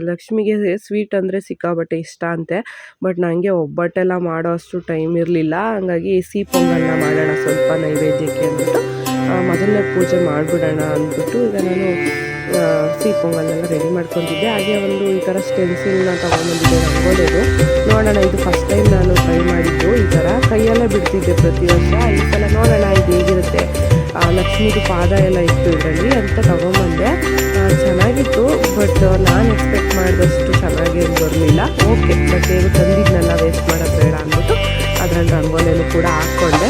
ಲಕ್ಷ್ಮಿಗೆ ಸ್ವೀಟ್ ಅಂದರೆ ಸಿಕ್ಕಾಬಟ್ಟೆ ಇಷ್ಟ ಅಂತೆ ಬಟ್ ನನಗೆ ಒಬ್ಬಟ್ಟೆಲ್ಲ ಮಾಡೋ ಅಷ್ಟು ಟೈಮ್ ಇರಲಿಲ್ಲ ಹಂಗಾಗಿ ಸಿಹಿ ಪೊಂಗಲ್ನ ಮಾಡೋಣ ಸ್ವಲ್ಪ ನೈವೇದ್ಯಕ್ಕೆ ಅಂದ್ಬಿಟ್ಟು ಮೊದಲನೇ ಪೂಜೆ ಮಾಡಿಬಿಡೋಣ ಅಂದ್ಬಿಟ್ಟು ಈಗ ನಾನು ಸಿಹಿ ಪೊಂಗಲ್ನೆಲ್ಲ ರೆಡಿ ಮಾಡ್ಕೊತಿದ್ದೆ ಹಾಗೆ ಒಂದು ಈ ಥರ ಸ್ಟೆನ್ಸಿಲ್ನ ತೊಗೊಂಬಂದಿದ್ದೆ ರಂಗೋಲಿದು ನೋಡೋಣ, ಇದು ಫಸ್ಟ್ ಟೈಮ್ ನಾನು ಟ್ರೈ ಮಾಡಿದ್ದು ಈ ಥರ. ಕೈಯಲ್ಲೇ ಬಿಡ್ತಿದ್ದೆ ಪ್ರತಿ ವರ್ಷ. ಈ ಸಲ ನೋಡೋಣ, ಇದು ಹೇಗಿರುತ್ತೆ. ಲಕ್ಷ್ಮೀದು ಪಾದ ಎಲ್ಲ ಇತ್ತು ಇದರಲ್ಲಿ ಅಂತ ತೊಗೊಂಬಂದೆ. ಚೆನ್ನಾಗಿತ್ತು ಬಟ್ ನಾನು ಎಕ್ಸ್ಪೆಕ್ಟ್ ಮಾಡಿದಷ್ಟು ಚೆನ್ನಾಗಿ ಬರಲಿಲ್ಲ. ಓಕೆ ಬಟ್ ಏನು ತಂದಿದ್ದೆಲ್ಲ ವೇಸ್ಟ್ ಮಾಡೋದು ಬೇಡ ಅಂದ್ಬಿಟ್ಟು ಅದ್ರಲ್ಲಿ ರಂಗೋಲಿನೂ ಕೂಡ ಹಾಕ್ಕೊಂಡೆ.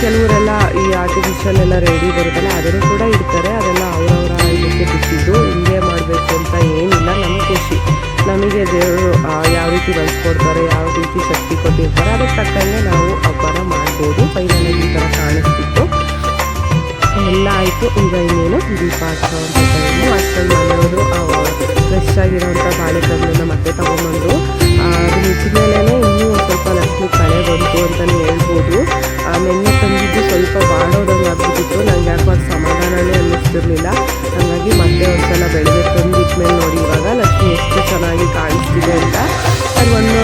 ಕೆಲವರೆಲ್ಲ ಈ ಆರ್ಟಿಫಿಷಿಯಲ್ ಎಲ್ಲ ರೆಡಿ ಬರುತ್ತಲ್ಲ, ಅದನ್ನು ಕೂಡ ಇಡ್ತಾರೆ. ಅದೆಲ್ಲ ಅವರವರ ಇದಕ್ಕೆ ಬಿಟ್ಟಿದ್ದು. ಹಿಂಗೆ ಮಾಡಬೇಕು ಅಂತ ಏನಿಲ್ಲ. ನಮ್ಮ ಖುಷಿ. ನಮಗೆ ದೇವರು ಯಾವ ರೀತಿ ಬಳಸ್ಕೊಡ್ತಾರೆ, ಯಾವ ರೀತಿ ಶಕ್ತಿ ಕೊಟ್ಟಿರ್ತಾರೆ, ಅದಕ್ಕೆ ತಕ್ಕಂಗೆ ನಾವು ಹಬ್ಬನ ಮಾಡ್ಬೋದು. ಫೈನಲಿ ಈ ಥರ ಕಾಣಿಸ್ತಿತ್ತು. ಎಲ್ಲ ಆಯಿತು. ಈಗ ಇನ್ನೇನು ದೀಪ ಅಂತ ಮನೆಯವರು ಫ್ರೆಶ್ ಆಗಿರೋಂಥ ಬಾಳೆಕಲ್ಲನ್ನು ಮತ್ತೆ ತೊಗೊಂಬಂದು ಅದು ಮುಚ್ಚಿದ ಮೇಲೆ ಇನ್ನೂ ಸ್ವಲ್ಪ ಲಕ್ಷ್ಮಿ ಕಳೆ ಬಂತು ಅಂತಲೇ ಹೇಳ್ಬೋದು. ಆ, ನೆನ್ನೆ ತಂದಿದ್ದು ಸ್ವಲ್ಪ ಬಾಡೋದಂಗೆ ಆಗ್ಬಿಟ್ಟಿತ್ತು. ನಂಗೆ ಯಾಕೋ ಅದು ಸಮಾಧಾನವೇ ಅನ್ನಿಸ್ತಿರ್ಲಿಲ್ಲ. ಹಾಗಾಗಿ ಮತ್ತೆ ಒಂದ್ಸಲ ಬೆಳಗ್ಗೆ ತಂದಿಟ್ಮೇಲೆ ನೋಡಿ ಇವಾಗ ಲಕ್ಷ್ಮಿ ಎಷ್ಟು ಚೆನ್ನಾಗಿ ಕಾಣಿಸ್ತಿದೆ ಅಂತ. ಅದು ಒಂದು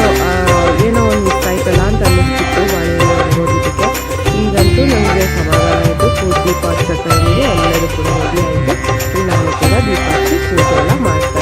ಏನೋ ಒಂದು ಮಿಸ್ ಆಯ್ತಲ್ಲ ಅಂತ ಅನ್ನಿಸ್ತಿತ್ತು ಬಾಳೆಹಣ್ಣು ನೋಡಿದ್ದಕ್ಕೆ ಈಗಂತೂ ನನಗೆ ಸಮಾಧಾನ ಆಯಿತು. ಪೂಜೆ ದೀಪ ಹಚ್ಚೋ ಎಲ್ಲರೂ ಕೂಡ ರೆಡಿ ಆಯಿತು. ನಾನು ಕೂಡ ದೀಪ ಹಚ್ಚಿ ಪೂಜೆ ಎಲ್ಲ ಮಾಡ್ತಾ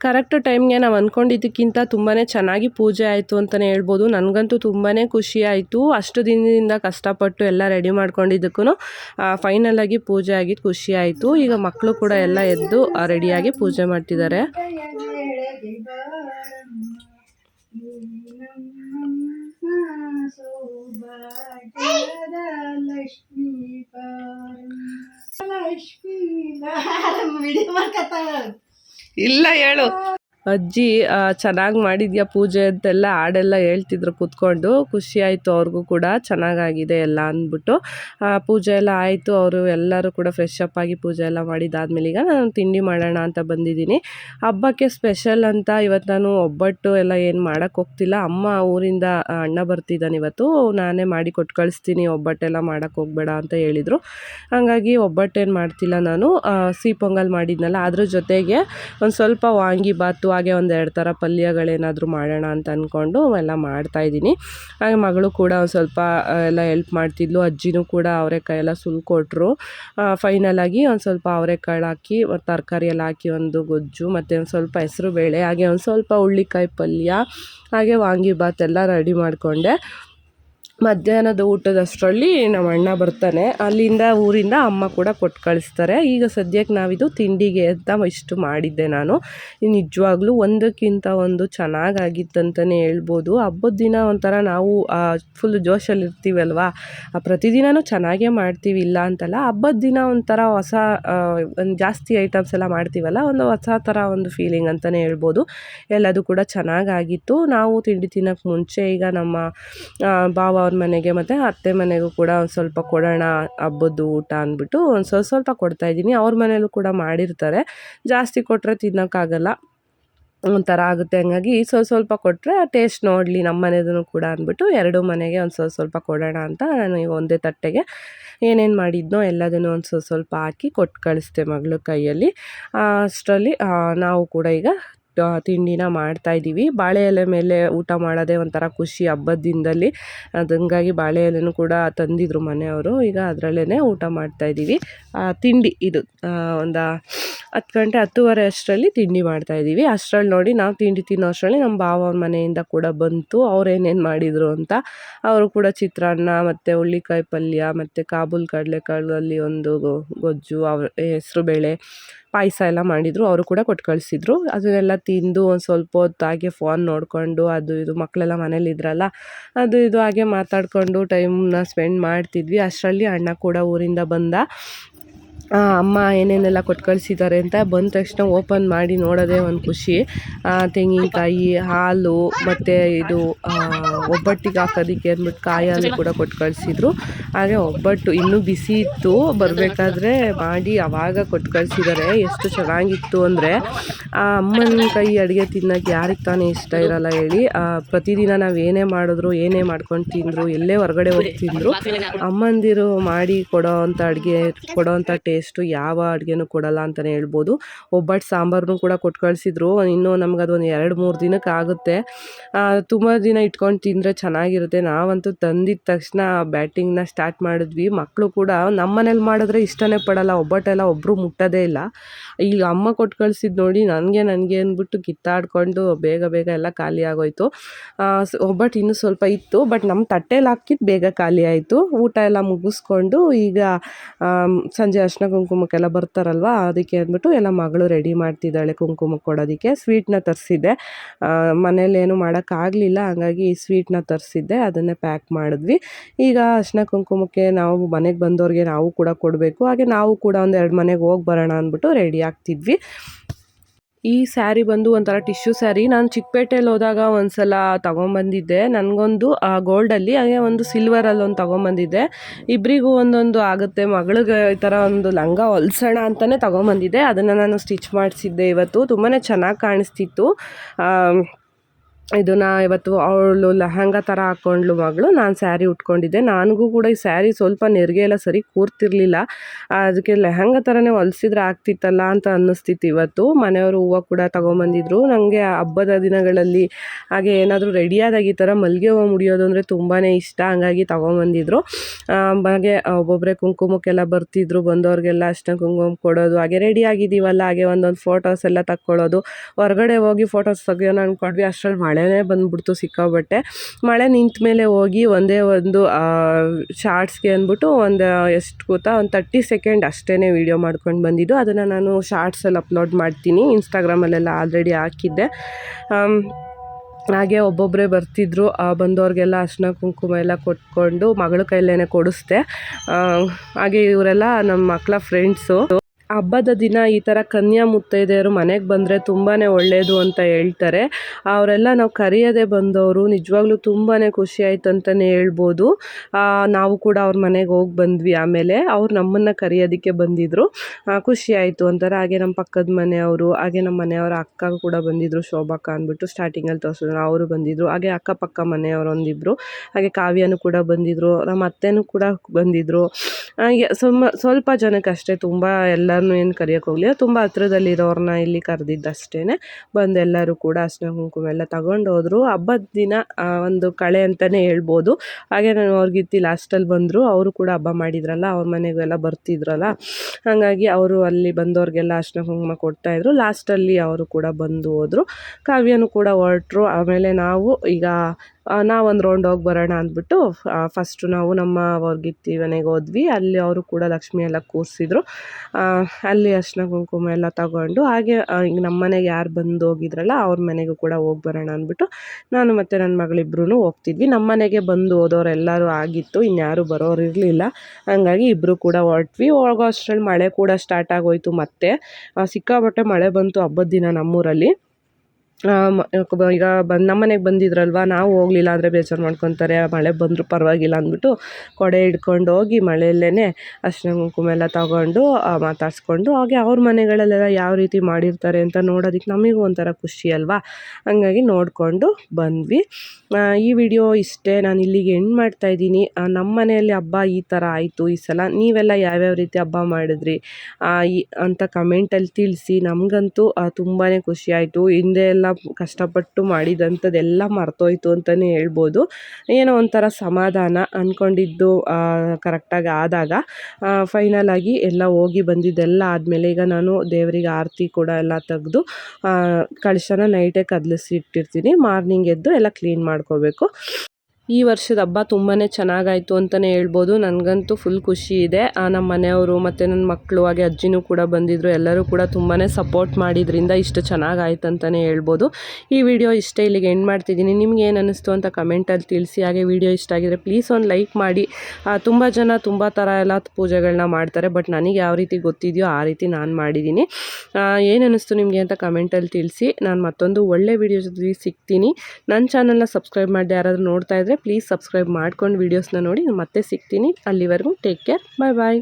ಕರೆಕ್ಟ್ ಟೈಮ್ಗೆ ನಾವು ಅಂದ್ಕೊಂಡಿದ್ದಕ್ಕಿಂತ ತುಂಬಾ ಚೆನ್ನಾಗಿ ಪೂಜೆ ಆಯಿತು ಅಂತಲೇ ಹೇಳ್ಬೋದು. ನನಗಂತೂ ತುಂಬಾ ಖುಷಿಯಾಯಿತು ಅಷ್ಟು ದಿನದಿಂದ ಕಷ್ಟಪಟ್ಟು ಎಲ್ಲ ರೆಡಿ ಮಾಡ್ಕೊಂಡಿದ್ದಕ್ಕೂ ಫೈನಲಾಗಿ ಪೂಜೆ ಆಗಿದ್ದು ಖುಷಿಯಾಯಿತು ಈಗ ಮಕ್ಕಳು ಕೂಡ ಎಲ್ಲ ಎದ್ದು ರೆಡಿಯಾಗಿ ಪೂಜೆ ಮಾಡ್ತಿದ್ದಾರೆ. ಲಕ್ಷ್ಮೀ ಇಲ್ಲ ಹೇಳು. ಅಜ್ಜಿ ಚೆನ್ನಾಗಿ ಮಾಡಿದ್ಯಾ ಪೂಜೆ ಅಂತೆಲ್ಲ ಹಾಡೆಲ್ಲ ಹೇಳ್ತಿದ್ರು ಕೂತ್ಕೊಂಡು. ಖುಷಿ ಆಯಿತು ಅವ್ರಿಗೂ ಕೂಡ, ಚೆನ್ನಾಗಾಗಿದೆ ಎಲ್ಲ ಅಂದ್ಬಿಟ್ಟು. ಪೂಜೆ ಎಲ್ಲ ಆಯಿತು. ಅವರು ಎಲ್ಲರೂ ಕೂಡ ಫ್ರೆಶ್ ಅಪ್ ಆಗಿ ಪೂಜೆ ಎಲ್ಲ ಮಾಡಿದಾದ್ಮೇಲೆ ಈಗ ನಾನು ತಿಂಡಿ ಮಾಡೋಣ ಅಂತ ಬಂದಿದ್ದೀನಿ. ಹಬ್ಬಕ್ಕೆ ಸ್ಪೆಷಲ್ ಅಂತ ಇವತ್ತು ನಾನು ಒಬ್ಬಟ್ಟು ಎಲ್ಲ ಏನು ಮಾಡೋಕ್ಕೆ ಹೋಗ್ತಿಲ್ಲ. ಅಮ್ಮ ಊರಿಂದ ಅಣ್ಣ ಬರ್ತಿದ್ದಾನೆ ಇವತ್ತು. ನಾನೇ ಮಾಡಿ ಕೊಟ್ಟು ಕಳಿಸ್ತೀನಿ ಒಬ್ಬಟ್ಟೆಲ್ಲ ಮಾಡೋಕ್ಕೆ ಹೋಗ್ಬೇಡ ಅಂತ ಹೇಳಿದರು. ಹಾಗಾಗಿ ಒಬ್ಬಟ್ಟೇನು ಮಾಡ್ತಿಲ್ಲ ನಾನು. ಸಿಹಿ ಪೊಂಗಲ್ ಮಾಡಿದ್ನಲ್ಲ, ಅದ್ರ ಜೊತೆಗೆ ಒಂದು ಸ್ವಲ್ಪ ವಾಂಗಿ ಬಾತು ಹಾಗೆ ಒಂದು ಎರಡು ಥರ ಪಲ್ಯಗಳೇನಾದರೂ ಮಾಡೋಣ ಅಂತ ಅಂದ್ಕೊಂಡು ಎಲ್ಲ ಮಾಡ್ತಾಯಿದ್ದೀನಿ ಹಾಗೆ ಮಗಳು ಕೂಡ ಒಂದು ಸ್ವಲ್ಪ ಎಲ್ಲ ಹೆಲ್ಪ್ ಮಾಡ್ತಿದ್ಲು. ಅಜ್ಜಿನೂ ಕೂಡ ಅವರೆಕಾಯಿ ಎಲ್ಲ ಸುಲ್ಕೊಟ್ರು ಫೈನಲ್ ಆಗಿ ಒಂದು ಸ್ವಲ್ಪ ಅವರೆಕಾಳು ಹಾಕಿ ತರಕಾರಿ ಎಲ್ಲ ಹಾಕಿ, ಒಂದು ಗೊಜ್ಜು, ಮತ್ತು ಒಂದು ಸ್ವಲ್ಪ ಹೆಸರು ಬೇಳೆ ಹಾಗೆ ಒಂದು ಸ್ವಲ್ಪ ಹುಳ್ಳಿಕಾಯಿ ಪಲ್ಯ, ಹಾಗೆ ವಾಂಗಿಬಾತ್ ಎಲ್ಲ ರೆಡಿ ಮಾಡಿಕೊಂಡೆ. ಮಧ್ಯಾಹ್ನದ ಊಟದಷ್ಟರಲ್ಲಿ ನಮ್ಮ ಅಣ್ಣ ಬರ್ತಾನೆ. ಅಲ್ಲಿಂದ ಊರಿಂದ ಅಮ್ಮ ಕೂಡ ಕೊಟ್ಟು ಕಳಿಸ್ತಾರೆ. ಈಗ ಸದ್ಯಕ್ಕೆ ನಾವಿದು ತಿಂಡಿಗೆ ಅಂತ ಇಷ್ಟು ಮಾಡಿದ್ದೆ ನಾನು. ನಿಜವಾಗ್ಲೂ ಒಂದಕ್ಕಿಂತ ಒಂದು ಚೆನ್ನಾಗಾಗಿತ್ತಂತಲೇ ಹೇಳ್ಬೋದು. ಹಬ್ಬದ ದಿನ ಒಂಥರ ನಾವು ಫುಲ್ ಜೋಶಲ್ಲಿ ಇರ್ತೀವಲ್ವಾ ಆ, ಪ್ರತಿದಿನವೂ ಚೆನ್ನಾಗೇ ಮಾಡ್ತೀವಿ ಇಲ್ಲ ಅಂತಲ್ಲ. ಹಬ್ಬದ ದಿನ ಒಂಥರ ಹೊಸ ಒಂದು ಜಾಸ್ತಿ ಐಟಮ್ಸ್ ಎಲ್ಲ ಮಾಡ್ತೀವಲ್ಲ ಒಂದು ಹೊಸ ಥರ ಒಂದು ಫೀಲಿಂಗ್ ಅಂತಲೇ ಹೇಳ್ಬೋದು. ಎಲ್ಲದೂ ಕೂಡ ಚೆನ್ನಾಗಾಗಿತ್ತು. ನಾವು ತಿಂಡಿ ತಿನ್ನೋಕ್ಕೆ ಮುಂಚೆ ಈಗ ನಮ್ಮ ಭಾವ ಅವ್ರ ಮನೆಗೆ ಮತ್ತು ಅತ್ತೆ ಮನೆಗೂ ಕೂಡ ಒಂದು ಸ್ವಲ್ಪ ಕೊಡೋಣ ಹಬ್ಬದ್ದು ಊಟ ಅಂದ್ಬಿಟ್ಟು ಒಂದು ಸ್ವಲ್ಪ ಸ್ವಲ್ಪ ಕೊಡ್ತಾಯಿದ್ದೀನಿ ಅವ್ರ ಮನೇಲೂ ಕೂಡ ಮಾಡಿರ್ತಾರೆ. ಜಾಸ್ತಿ ಕೊಟ್ಟರೆ ತಿನ್ನೋಕ್ಕಾಗಲ್ಲ. ಒಂಥರ ಆಗುತ್ತೆ ಹಂಗಾಗಿ ಸ್ವಲ್ಪ ಸ್ವಲ್ಪ ಕೊಟ್ಟರೆ ಟೇಸ್ಟ್ ನೋಡಲಿ ನಮ್ಮ ಮನೆದೂ ಕೂಡ ಅಂದ್ಬಿಟ್ಟು ಎರಡೂ ಮನೆಗೆ ಒಂದು ಸ್ವಲ್ಪ ಸ್ವಲ್ಪ ಕೊಡೋಣ ಅಂತ ನಾನು ಈಗ ಒಂದೇ ತಟ್ಟೆಗೆ ಏನೇನು ಮಾಡಿದ್ನೋ ಎಲ್ಲದನ್ನು ಒಂದು ಸ್ವಲ್ಪ ಸ್ವಲ್ಪ ಹಾಕಿ ಕೊಟ್ಟು ಕಳಿಸ್ದೆ ಮಗಳ ಕೈಯಲ್ಲಿ. ಅಷ್ಟರಲ್ಲಿ ನಾವು ಕೂಡ ಈಗ ತಿಂಡಿನ ಮಾಡ್ತಾ ಇದ್ದೀವಿ. ಬಾಳೆ ಎಲೆ ಮೇಲೆ ಊಟ ಮಾಡೋದೇ ಒಂಥರ ಖುಷಿ ಹಬ್ಬದ ದಿನದಲ್ಲಿ ಅದು ಬಾಳೆ ಎಲೆನೂ ಕೂಡ ತಂದಿದ್ರು ಮನೆಯವರು. ಈಗ ಅದರಲ್ಲೇ ಊಟ ಮಾಡ್ತಾ ಇದ್ದೀವಿ. ಆ, ತಿಂಡಿ ಇದು. ಒಂದು ಹತ್ತು ಗಂಟೆ ಹತ್ತುವರೆ ಅಷ್ಟರಲ್ಲಿ ತಿಂಡಿ ಮಾಡ್ತಾ ಇದ್ದೀವಿ. ಅಷ್ಟರಲ್ಲಿ ನೋಡಿ ನಾವು ತಿಂಡಿ ತಿನ್ನೋ ಅಷ್ಟರಲ್ಲಿ ನಮ್ಮ ಭಾವ ಅವ್ರ ಮನೆಯಿಂದ ಕೂಡ ಬಂತು. ಅವ್ರು ಏನೇನು ಮಾಡಿದರು ಅಂತ ಅವರು ಕೂಡ ಚಿತ್ರಾನ್ನ ಮತ್ತು ಹುಳ್ಳಿಕಾಯಿ ಪಲ್ಯ ಮತ್ತು ಕಾಬೂಲ್ ಕಡಲೆಕಾಳಲ್ಲಿ ಒಂದು ಗೊಜ್ಜು, ಅವ್ರ ಹೆಸರು ಬೇಳೆ, ಪಾಯಸ ಎಲ್ಲ ಮಾಡಿದರು. ಅವರು ಕೂಡ ಕೊಟ್ಟು ಕಳಿಸಿದ್ರು. ಅದನ್ನೆಲ್ಲ ತಿಂದು ಒಂದು ಸ್ವಲ್ಪ ಹೊತ್ತು ಹಾಗೆ ಫೋನ್ ನೋಡಿಕೊಂಡು ಅದು ಇದು ಮಕ್ಕಳೆಲ್ಲ ಮನೇಲಿದ್ರಲ್ಲ ಅದು ಇದು ಹಾಗೆ ಮಾತಾಡಿಕೊಂಡು ಟೈಮ್ನ ಸ್ಪೆಂಡ್ ಮಾಡ್ತಿದ್ವಿ. ಅಷ್ಟರಲ್ಲಿ ಅಣ್ಣ ಕೂಡ ಊರಿಂದ ಬಂದ. ಅಮ್ಮ ಏನೇನೆಲ್ಲ ಕೊಟ್ಟು ಕಳಿಸಿದ್ದಾರೆ ಅಂತ ಬಂದ ತಕ್ಷಣ ಓಪನ್ ಮಾಡಿ ನೋಡೋದೇ ಒಂದು ಖುಷಿ. ತೆಂಗಿನಕಾಯಿ, ಹಾಲು, ಮತ್ತು ಇದು ಒಬ್ಬಟ್ಟಿಗೆ ಹಾಕೋದಕ್ಕೆ ಅಂದ್ಬಿಟ್ಟು ಕಾಯಿ ಹಾಲು ಕೂಡ ಕೊಟ್ಟು ಕಳಿಸಿದ್ರು ಹಾಗೆ ಒಬ್ಬಟ್ಟು ಇನ್ನೂ ಬಿಸಿ ಇತ್ತು, ಬರಬೇಕಾದ್ರೆ ಮಾಡಿ ಅವಾಗ ಕೊಟ್ಟು ಕಳಿಸಿದ್ದಾರೆ ಎಷ್ಟು ಚೆನ್ನಾಗಿತ್ತು ಅಂದರೆ, ಆ ಅಮ್ಮನ ಕೈ ಅಡುಗೆ ತಿನ್ನೋಕ್ಕೆ ಯಾರಿಗೆ ತಾನೇ ಇಷ್ಟ ಇರಲ್ಲ ಹೇಳಿ ಪ್ರತಿದಿನ ನಾವು ಏನೇ ಮಾಡಿದ್ರು, ಏನೇ ಮಾಡ್ಕೊಂಡು ತಿಂದರು, ಎಲ್ಲೇ ಹೊರಗಡೆ ಹೋಗಿ ತಿಂದರು, ಅಮ್ಮಂದಿರು ಮಾಡಿ ಕೊಡೋ ಅಂಥ ಅಡುಗೆ, ಕೊಡೋ ಅಂಥ ಟೇಸ್ಟು ಯಾವ ಅಡುಗೆನೂ ಕೊಡಲ್ಲ ಅಂತಲೇ ಹೇಳ್ಬೋದು. ಒಬ್ಬಟ್ಟು ಸಾಂಬಾರನ್ನು ಕೂಡ ಕೊಟ್ಟು ಕಳಿಸಿದ್ರು ಇನ್ನೂ ನಮ್ಗೆ ಅದೊಂದು ಎರಡು ಮೂರು ದಿನಕ್ಕೆ ಆಗುತ್ತೆ. ತುಂಬ ದಿನ ಇಟ್ಕೊಂಡು ತಿಂದರೆ ಚೆನ್ನಾಗಿರುತ್ತೆ. ನಾವಂತೂ ತಂದಿದ್ದ ತಕ್ಷಣ ಬ್ಯಾಟಿಂಗ್ನ ಸ್ಟಾರ್ಟ್ ಮಾಡಿದ್ವಿ. ಮಕ್ಕಳು ಕೂಡ ನಮ್ಮ ಮನೇಲಿ ಮಾಡಿದ್ರೆ ಇಷ್ಟನೇ ಪಡಲ್ಲ. ಒಬ್ಬಟ್ಟೆಲ್ಲ ಒಬ್ಬರು ಮುಟ್ಟೋದೇ ಇಲ್ಲ. ಈಗ ಅಮ್ಮ ಕೊಟ್ಟು ಕಳ್ಸಿದ್ದು ನೋಡಿ ನನಗೆ ನನಗೆ ಅಂದ್ಬಿಟ್ಟು ಕಿತ್ತಾಡ್ಕೊಂಡು ಬೇಗ ಬೇಗ ಎಲ್ಲ ಖಾಲಿ ಆಗೋಯ್ತು. ಒಬ್ಬಟ್ಟು ಇನ್ನೂ ಸ್ವಲ್ಪ ಇತ್ತು. ಬಟ್ ನಮ್ಮ ತಟ್ಟೆಲಿ ಹಾಕಿದ್ದು ಬೇಗ ಖಾಲಿ ಆಯಿತು. ಊಟ ಎಲ್ಲ ಮುಗಿಸ್ಕೊಂಡು ಈಗ ಸಂಜೆ ಅರ್ಶಿನ ಕುಂಕುಮಕ್ಕೆಲ್ಲ ಬರ್ತಾರಲ್ವ, ಅದಕ್ಕೆ ಅಂದ್ಬಿಟ್ಟು ಎಲ್ಲ ಮಗಳು ರೆಡಿ ಮಾಡ್ತಿದ್ದಾಳೆ ಕುಂಕುಮಕ್ಕೆ ಕೊಡೋದಕ್ಕೆ. ಸ್ವೀಟ್ನ ತರಿಸಿದ್ದೆ. ಮನೇಲೇನು ಮಾಡೋಕ್ಕಾಗಲಿಲ್ಲ. ಹಾಗಾಗಿ ಸ್ವೀಟ್ನ ತರಿಸಿದ್ದೆ, ಅದನ್ನೇ ಪ್ಯಾಕ್ ಮಾಡಿದ್ವಿ. ಈಗ ಅರ್ಶಿನ ಕುಂಕುಮಕ್ಕೆ ನಾವು ಮನೆಗೆ ಬಂದವ್ರಿಗೆ ನಾವು ಕೂಡ ಕೊಡಬೇಕು. ಹಾಗೆ ನಾವು ಕೂಡ ಒಂದು ಎರಡು ಮನೆಗೆ ಹೋಗಿ ಬರೋಣ ಅಂದ್ಬಿಟ್ಟು ರೆಡಿ ಆಗ್ತಿದ್ವಿ. ಈ ಸ್ಯಾರಿ ಬಂದು ಒಂಥರ ಟಿಶ್ಯೂ ಸ್ಯಾರಿ. ನಾನು ಚಿಕ್ಕಪೇಟೆಯಲ್ಲಿ ಹೋದಾಗ ಒಂದು ಸಲ ತೊಗೊಂಬಂದಿದ್ದೆ. ನನಗೊಂದು ಗೋಲ್ಡಲ್ಲಿ ಹಾಗೆ ಒಂದು ಸಿಲ್ವರಲ್ಲಿ ಒಂದು ತೊಗೊಂಬಂದಿದ್ದೆ. ಇಬ್ಬರಿಗೂ ಒಂದೊಂದು ಆಗುತ್ತೆ. ಮಗಳಿಗೆ ಈ ಥರ ಒಂದು ಲಂಗ ಹೊಲ್ಸೋಣ ಅಂತಲೇ ತೊಗೊಂಬಂದಿದ್ದೆ. ಅದನ್ನು ನಾನು ಸ್ಟಿಚ್ ಮಾಡಿಸಿದ್ದೆ ಇವತ್ತು. ತುಂಬಾ ಚೆನ್ನಾಗಿ ಕಾಣಿಸ್ತಿತ್ತು. ಆಮ್, ನಾ ಇವತ್ತು ಅವಳು ಲೆಹಂಗ ಥರ ಹಾಕ್ಕೊಂಡ್ಳು ಮಗಳು. ನಾನು ಸ್ಯಾರಿ ಉಟ್ಕೊಂಡಿದ್ದೆ. ನನಗೂ ಕೂಡ ಈ ಸ್ಯಾರಿ ಸ್ವಲ್ಪ ನೆರಿಗೆ ಎಲ್ಲ ಸರಿ ಕೂರ್ತಿರ್ಲಿಲ್ಲ. ಅದಕ್ಕೆ ಲೆಹಂಗ ಥರನೇ ಹೊಲಿಸಿದ್ರೆ ಆಗ್ತಿತ್ತಲ್ಲ ಅಂತ ಅನ್ನಿಸ್ತಿತ್ತು ಇವತ್ತು. ಮನೆಯವರು ಹೂವು ಕೂಡ ತೊಗೊಂಬಂದಿದ್ರು. ನನಗೆ ಹಬ್ಬದ ದಿನಗಳಲ್ಲಿ ಹಾಗೆ ಏನಾದರೂ ರೆಡಿಯಾದಾಗ ಈ ಥರ ಮಲ್ಲಿಗೆ ಹೂವು ಮುಡಿಯೋದು ಅಂದರೆ ತುಂಬಾ ಇಷ್ಟ. ಹಂಗಾಗಿ ತೊಗೊಂಬಂದಿದ್ರು. ಹಾಗೆ ಒಬ್ಬೊಬ್ಬರೇ ಕುಂಕುಮಕ್ಕೆಲ್ಲ ಬರ್ತಿದ್ರು. ಬಂದವ್ರಿಗೆಲ್ಲ ಅಷ್ಟೇ ಕುಂಕುಮ ಕೊಡೋದು. ಹಾಗೆ ರೆಡಿ ಆಗಿದ್ದೀವಲ್ಲ. ಹಾಗೆ ಒಂದೊಂದು ಫೋಟೋಸ್ ಎಲ್ಲ ತಕ್ಕೊಳ್ಳೋದು. ಹೊರಗಡೆ ಹೋಗಿ ಫೋಟೋಸ್ ತೆಗಿಯೋಣ ಅಂದ್ಕೊಂಡ್ವಿ ಅಷ್ಟರಲ್ಲಿ ಮಳೆನೇ ಬಂದ್ಬಿಡ್ತು ಸಿಕ್ಕಾಬಟ್ಟೆ ಮಳೆ ನಿಂತ ಮೇಲೆ ಹೋಗಿ ಒಂದೇ ಒಂದು ಶಾರ್ಟ್ಸ್ಗೆ ಅಂದ್ಬಿಟ್ಟು ಒಂದು ಎಷ್ಟು ಗೊತ್ತಾ, ಒಂದು ತರ್ಟಿ ಸೆಕೆಂಡ್ ಅಷ್ಟೇ ವೀಡಿಯೋ ಮಾಡ್ಕೊಂಡು ಬಂದಿದ್ದು. ಅದನ್ನು ನಾನು ಶಾರ್ಟ್ಸಲ್ಲಿ ಅಪ್ಲೋಡ್ ಮಾಡ್ತೀನಿ. ಇನ್ಸ್ಟಾಗ್ರಾಮಲ್ಲೆಲ್ಲ ಆಲ್ರೆಡಿ ಹಾಕಿದ್ದೆ. ಹಾಗೆ ಒಬ್ಬೊಬ್ಬರೇ ಬರ್ತಿದ್ರು. ಬಂದವ್ರಿಗೆಲ್ಲ ಅರ್ಶಿನ ಕುಂಕುಮ ಎಲ್ಲ ಕೊಟ್ಕೊಂಡು ಮಗಳ ಕೈಲೇ ಕೊಡಿಸ್ದೆ. ಹಾಗೆ ಇವರೆಲ್ಲ ನಮ್ಮ ಮಕ್ಕಳ ಫ್ರೆಂಡ್ಸು ಹಬ್ಬದ ದಿನ ಈ ಥರ ಕನ್ಯಾ ಮುತ್ತೈದೆಯರು ಮನೆಗೆ ಬಂದರೆ ತುಂಬಾ ಒಳ್ಳೆಯದು ಅಂತ ಹೇಳ್ತಾರೆ. ಅವರೆಲ್ಲ ನಾವು ಕರೆಯದೆ ಬಂದವರು, ನಿಜವಾಗ್ಲೂ ತುಂಬಾ ಖುಷಿ ಆಯ್ತು ಅಂತಲೇ ಹೇಳ್ಬೋದು. ನಾವು ಕೂಡ ಅವ್ರ ಮನೆಗೆ ಹೋಗಿ ಬಂದ್ವಿ. ಆಮೇಲೆ ಅವ್ರು ನಮ್ಮನ್ನು ಕರೆಯೋದಕ್ಕೆ ಬಂದಿದ್ದರು ಖುಷಿ ಆಯಿತು ಅಂತಾರೆ. ಹಾಗೆ ನಮ್ಮ ಪಕ್ಕದ ಮನೆಯವರು, ಹಾಗೆ ನಮ್ಮ ಮನೆಯವರ ಅಕ್ಕ ಕೂಡ ಬಂದಿದ್ದರು ಶೋಭಕ್ಕ ಅಂದ್ಬಿಟ್ಟು ಸ್ಟಾರ್ಟಿಂಗಲ್ಲಿ ತೋರಿಸಿದ್ರು. ಅವರು ಬಂದಿದ್ದರು ಹಾಗೆ ಅಕ್ಕಪಕ್ಕ ಮನೆಯವರು ಒಂದಿಬ್ಬರು ಹಾಗೆ ಕಾವ್ಯನೂ ಕೂಡ ಬಂದಿದ್ದರು ನಮ್ಮ ಅತ್ತೆನೂ ಕೂಡ ಬಂದಿದ್ದರು ಹಾಗೆ ಸ್ವಲ್ಪ ಜನಕ್ಕೆ ಅಷ್ಟೇ ತುಂಬ ಎಲ್ಲರನ್ನೂ ಏನು ಕರೆಯೋಕೆ ಹೋಗಲಿಲ್ಲ. ತುಂಬ ಹತ್ರದಲ್ಲಿರೋರನ್ನ ಇಲ್ಲಿ ಕರೆದಿದ್ದಷ್ಟೇ ಬಂದು ಎಲ್ಲರೂ ಕೂಡ ಅರ್ಶಿನ ಕುಂಕುಮ ಎಲ್ಲ ತಗೊಂಡು ಹೋದರು. ಹಬ್ಬದ ದಿನ ಒಂದು ಕಳೆ ಅಂತಲೇ ಹೇಳ್ಬೋದು. ಹಾಗೆ ನಾನು ಅವ್ರಿಗಿತ್ತಿ ಲಾಸ್ಟಲ್ಲಿ ಬಂದರು. ಅವರು ಕೂಡ ಹಬ್ಬ ಮಾಡಿದ್ರಲ್ಲ, ಅವ್ರ ಮನೆಗೆಲ್ಲ ಬರ್ತಿದ್ರಲ್ಲ. ಹಾಗಾಗಿ ಅವರು ಅಲ್ಲಿ ಬಂದವ್ರಿಗೆಲ್ಲ ಅರ್ಶಿನ ಕುಂಕುಮ ಕೊಡ್ತಾಯಿದ್ರು ಲಾಸ್ಟಲ್ಲಿ ಅವರು ಕೂಡ ಬಂದು ಹೋದರು. ಕಾವ್ಯನೂ ಕೂಡ ಹೊರಟ್ರು. ಆಮೇಲೆ ನಾವು ಈಗ ನಾವೊಂದು ರೌಂಡ್ ಹೋಗಿ ಬರೋಣ ಅಂದ್ಬಿಟ್ಟು ಫಸ್ಟು ನಾವು ನಮ್ಮ ವರ್ಗಿತ್ತಿ ಮನೆಗೆ ಹೋದ್ವಿ. ಅಲ್ಲಿ ಅವರು ಕೂಡ ಲಕ್ಷ್ಮಿ ಎಲ್ಲ ಕೂರಿಸಿದ್ರು. ಅಲ್ಲಿ ಅರ್ಶಿನ ಕುಂಕುಮ ಎಲ್ಲ ತಗೊಂಡು, ಹಾಗೆ ಈಗ ನಮ್ಮ ಮನೆಗೆ ಯಾರು ಬಂದು ಹೋಗಿದ್ರಲ್ಲ, ಅವ್ರ ಮನೆಗೂ ಕೂಡ ಹೋಗಿ ಬರೋಣ ಅಂದ್ಬಿಟ್ಟು ನಾನು ಮತ್ತು ನನ್ನ ಮಗಳಿಬ್ರು ಹೋಗ್ತಿದ್ವಿ. ನಮ್ಮ ಮನೆಗೆ ಬಂದು ಹೋದವ್ರೆಲ್ಲರೂ ಆಗಿತ್ತು ಇನ್ಯಾರು ಬರೋರು ಇರಲಿಲ್ಲ. ಹಂಗಾಗಿ ಇಬ್ಬರು ಕೂಡ ಹೊರಟ್ವಿ. ಹೋಗೋ ಅಷ್ಟರಲ್ಲಿ ಮಳೆ ಕೂಡ ಸ್ಟಾರ್ಟ್ ಆಗೋಯ್ತು ಮತ್ತೆ. ಸಿಕ್ಕಾಬಟ್ಟೆ ಮಳೆ ಬಂತು ಹಬ್ಬದ ದಿನ ನಮ್ಮೂರಲ್ಲಿ. ಈಗ ಬಂದು, ನಮ್ಮ ಮನೆಗೆ ಬಂದಿದ್ರಲ್ವ, ನಾವು ಹೋಗ್ಲಿಲ್ಲ ಅಂದರೆ ಬೇಜಾರು ಮಾಡ್ಕೊತಾರೆ ಮಳೆ ಬಂದರೂ ಪರವಾಗಿಲ್ಲ ಅಂದ್ಬಿಟ್ಟು ಕೊಡೆ ಹಿಡ್ಕೊಂಡು ಹೋಗಿ ಮಳೆಯಲ್ಲೇ ಅರ್ಶಿನ ಕುಂಕುಮ ಎಲ್ಲ ತಗೊಂಡು ಮಾತಾಡಿಸ್ಕೊಂಡು, ಹಾಗೆ ಅವ್ರ ಮನೆಗಳಲ್ಲೆಲ್ಲ ಯಾವ ರೀತಿ ಮಾಡಿರ್ತಾರೆ ಅಂತ ನೋಡೋದಕ್ಕೆ ನಮಗೂ ಒಂಥರ ಖುಷಿ ಅಲ್ವಾ? ಹಂಗಾಗಿ ನೋಡಿಕೊಂಡು ಬಂದ್ವಿ. ಈ ವಿಡಿಯೋ ಇಷ್ಟೇ, ನಾನು ಇಲ್ಲಿಗೆ ಎಂಡ್ ಮಾಡ್ತಾಯಿದ್ದೀನಿ ನಮ್ಮ ಮನೆಯಲ್ಲಿ ಹಬ್ಬ ಈ ಥರ ಆಯಿತು, ಈ ಸಲ ನೀವೆಲ್ಲ ಯಾವ್ಯಾವ ರೀತಿ ಹಬ್ಬ ಮಾಡಿದ್ರಿ ಅಂತ ಕಮೆಂಟಲ್ಲಿ ತಿಳಿಸಿ. ನಮಗಂತೂ ತುಂಬಾ ಖುಷಿ ಆಯಿತು. ಹಿಂದೆ ಎಲ್ಲ ಕಷ್ಟಪಟ್ಟು ಮಾಡಿದಂಥದ್ದೆಲ್ಲ ಮರ್ತೋಯ್ತು ಅಂತಲೇ ಹೇಳ್ಬೋದು. ಏನೋ ಒಂಥರ ಸಮಾಧಾನ ಅಂದ್ಕೊಂಡಿದ್ದು ಕರೆಕ್ಟಾಗಿ ಆದಾಗ ಫೈನಲ್ ಆಗಿ ಎಲ್ಲ ಹೋಗಿ ಬಂದಿದ್ದೆಲ್ಲ ಆದಮೇಲೆ ಈಗ ನಾನು ದೇವರಿಗೆ ಆರತಿ ಕೂಡ ಎಲ್ಲ ತೆಗೆದು ಕಳಶನ ನೈಟೇ ಕದಲಿಸಿ ಇಟ್ಟಿರ್ತೀನಿ. ಮಾರ್ನಿಂಗ್ ಎದ್ದು ಎಲ್ಲ ಕ್ಲೀನ್ ಮಾಡ್ಕೋಬೇಕು. ಈ ವರ್ಷದ ಹಬ್ಬ ತುಂಬಾ ಚೆನ್ನಾಗಾಯಿತು ಅಂತಲೇ ಹೇಳ್ಬೋದು. ನನಗಂತೂ ಫುಲ್ ಖುಷಿ ಇದೆ. ನಮ್ಮ ಮನೆಯವರು ಮತ್ತು ನನ್ನ ಮಕ್ಕಳು ಹಾಗೆ ಅಜ್ಜಿನೂ ಕೂಡ ಬಂದಿದ್ದರು ಎಲ್ಲರೂ ಕೂಡ ತುಂಬಾ ಸಪೋರ್ಟ್ ಮಾಡಿದ್ರಿಂದ ಇಷ್ಟು ಚೆನ್ನಾಗಾಯ್ತು ಅಂತಲೇ ಹೇಳ್ಬೋದು. ಈ ವಿಡಿಯೋ ಇಷ್ಟೇ ಇಲ್ಲಿಗೆ ಎಂಡ್ ಮಾಡ್ತಿದ್ದೀನಿ. ನಿಮ್ಗೆ ಏನು ಅನ್ನಿಸ್ತು ಅಂತ ಕಮೆಂಟಲ್ಲಿ ತಿಳಿಸಿ. ಹಾಗೆ ವಿಡಿಯೋ ಇಷ್ಟ ಆಗಿದ್ರೆ ಪ್ಲೀಸ್ ಒಂದು ಲೈಕ್ ಮಾಡಿ. ತುಂಬ ಜನ ತುಂಬ ಥರ ಎಲ್ಲ ಪೂಜೆಗಳನ್ನ ಮಾಡ್ತಾರೆ ಬಟ್ ನನಗೆ ಯಾವ ರೀತಿ ಗೊತ್ತಿದೆಯೋ ಆ ರೀತಿ ನಾನು ಮಾಡಿದ್ದೀನಿ. ಏನು ಅನ್ನಿಸ್ತು ನಿಮಗೆ ಅಂತ ಕಮೆಂಟಲ್ಲಿ ತಿಳಿಸಿ. ನಾನು ಮತ್ತೊಂದು ಒಳ್ಳೆ ವಿಡಿಯೋ ಜೊತೆ ಸಿಗ್ತೀನಿ. ನನ್ನ ಚಾನಲ್ನ ಸಬ್ಸ್ಕ್ರೈಬ್ ಮಾಡಿ ಯಾರಾದರೂ ನೋಡ್ತಾ ಇದ್ದರೆ ಪ್ಲೀಸ್ ಸಬ್ಸ್ಕ್ರೈಬ್ ಮಾಡ್ಕೊಂಡು ವೀಡಿಯೋಸ್ನ ನೋಡಿ ಮತ್ತೆ ಸಿಗ್ತೀನಿ. ಅಲ್ಲಿವರೆಗೂ ಟೇಕ್ ಕೇರ್ ಬಾಯ್ ಬಾಯ್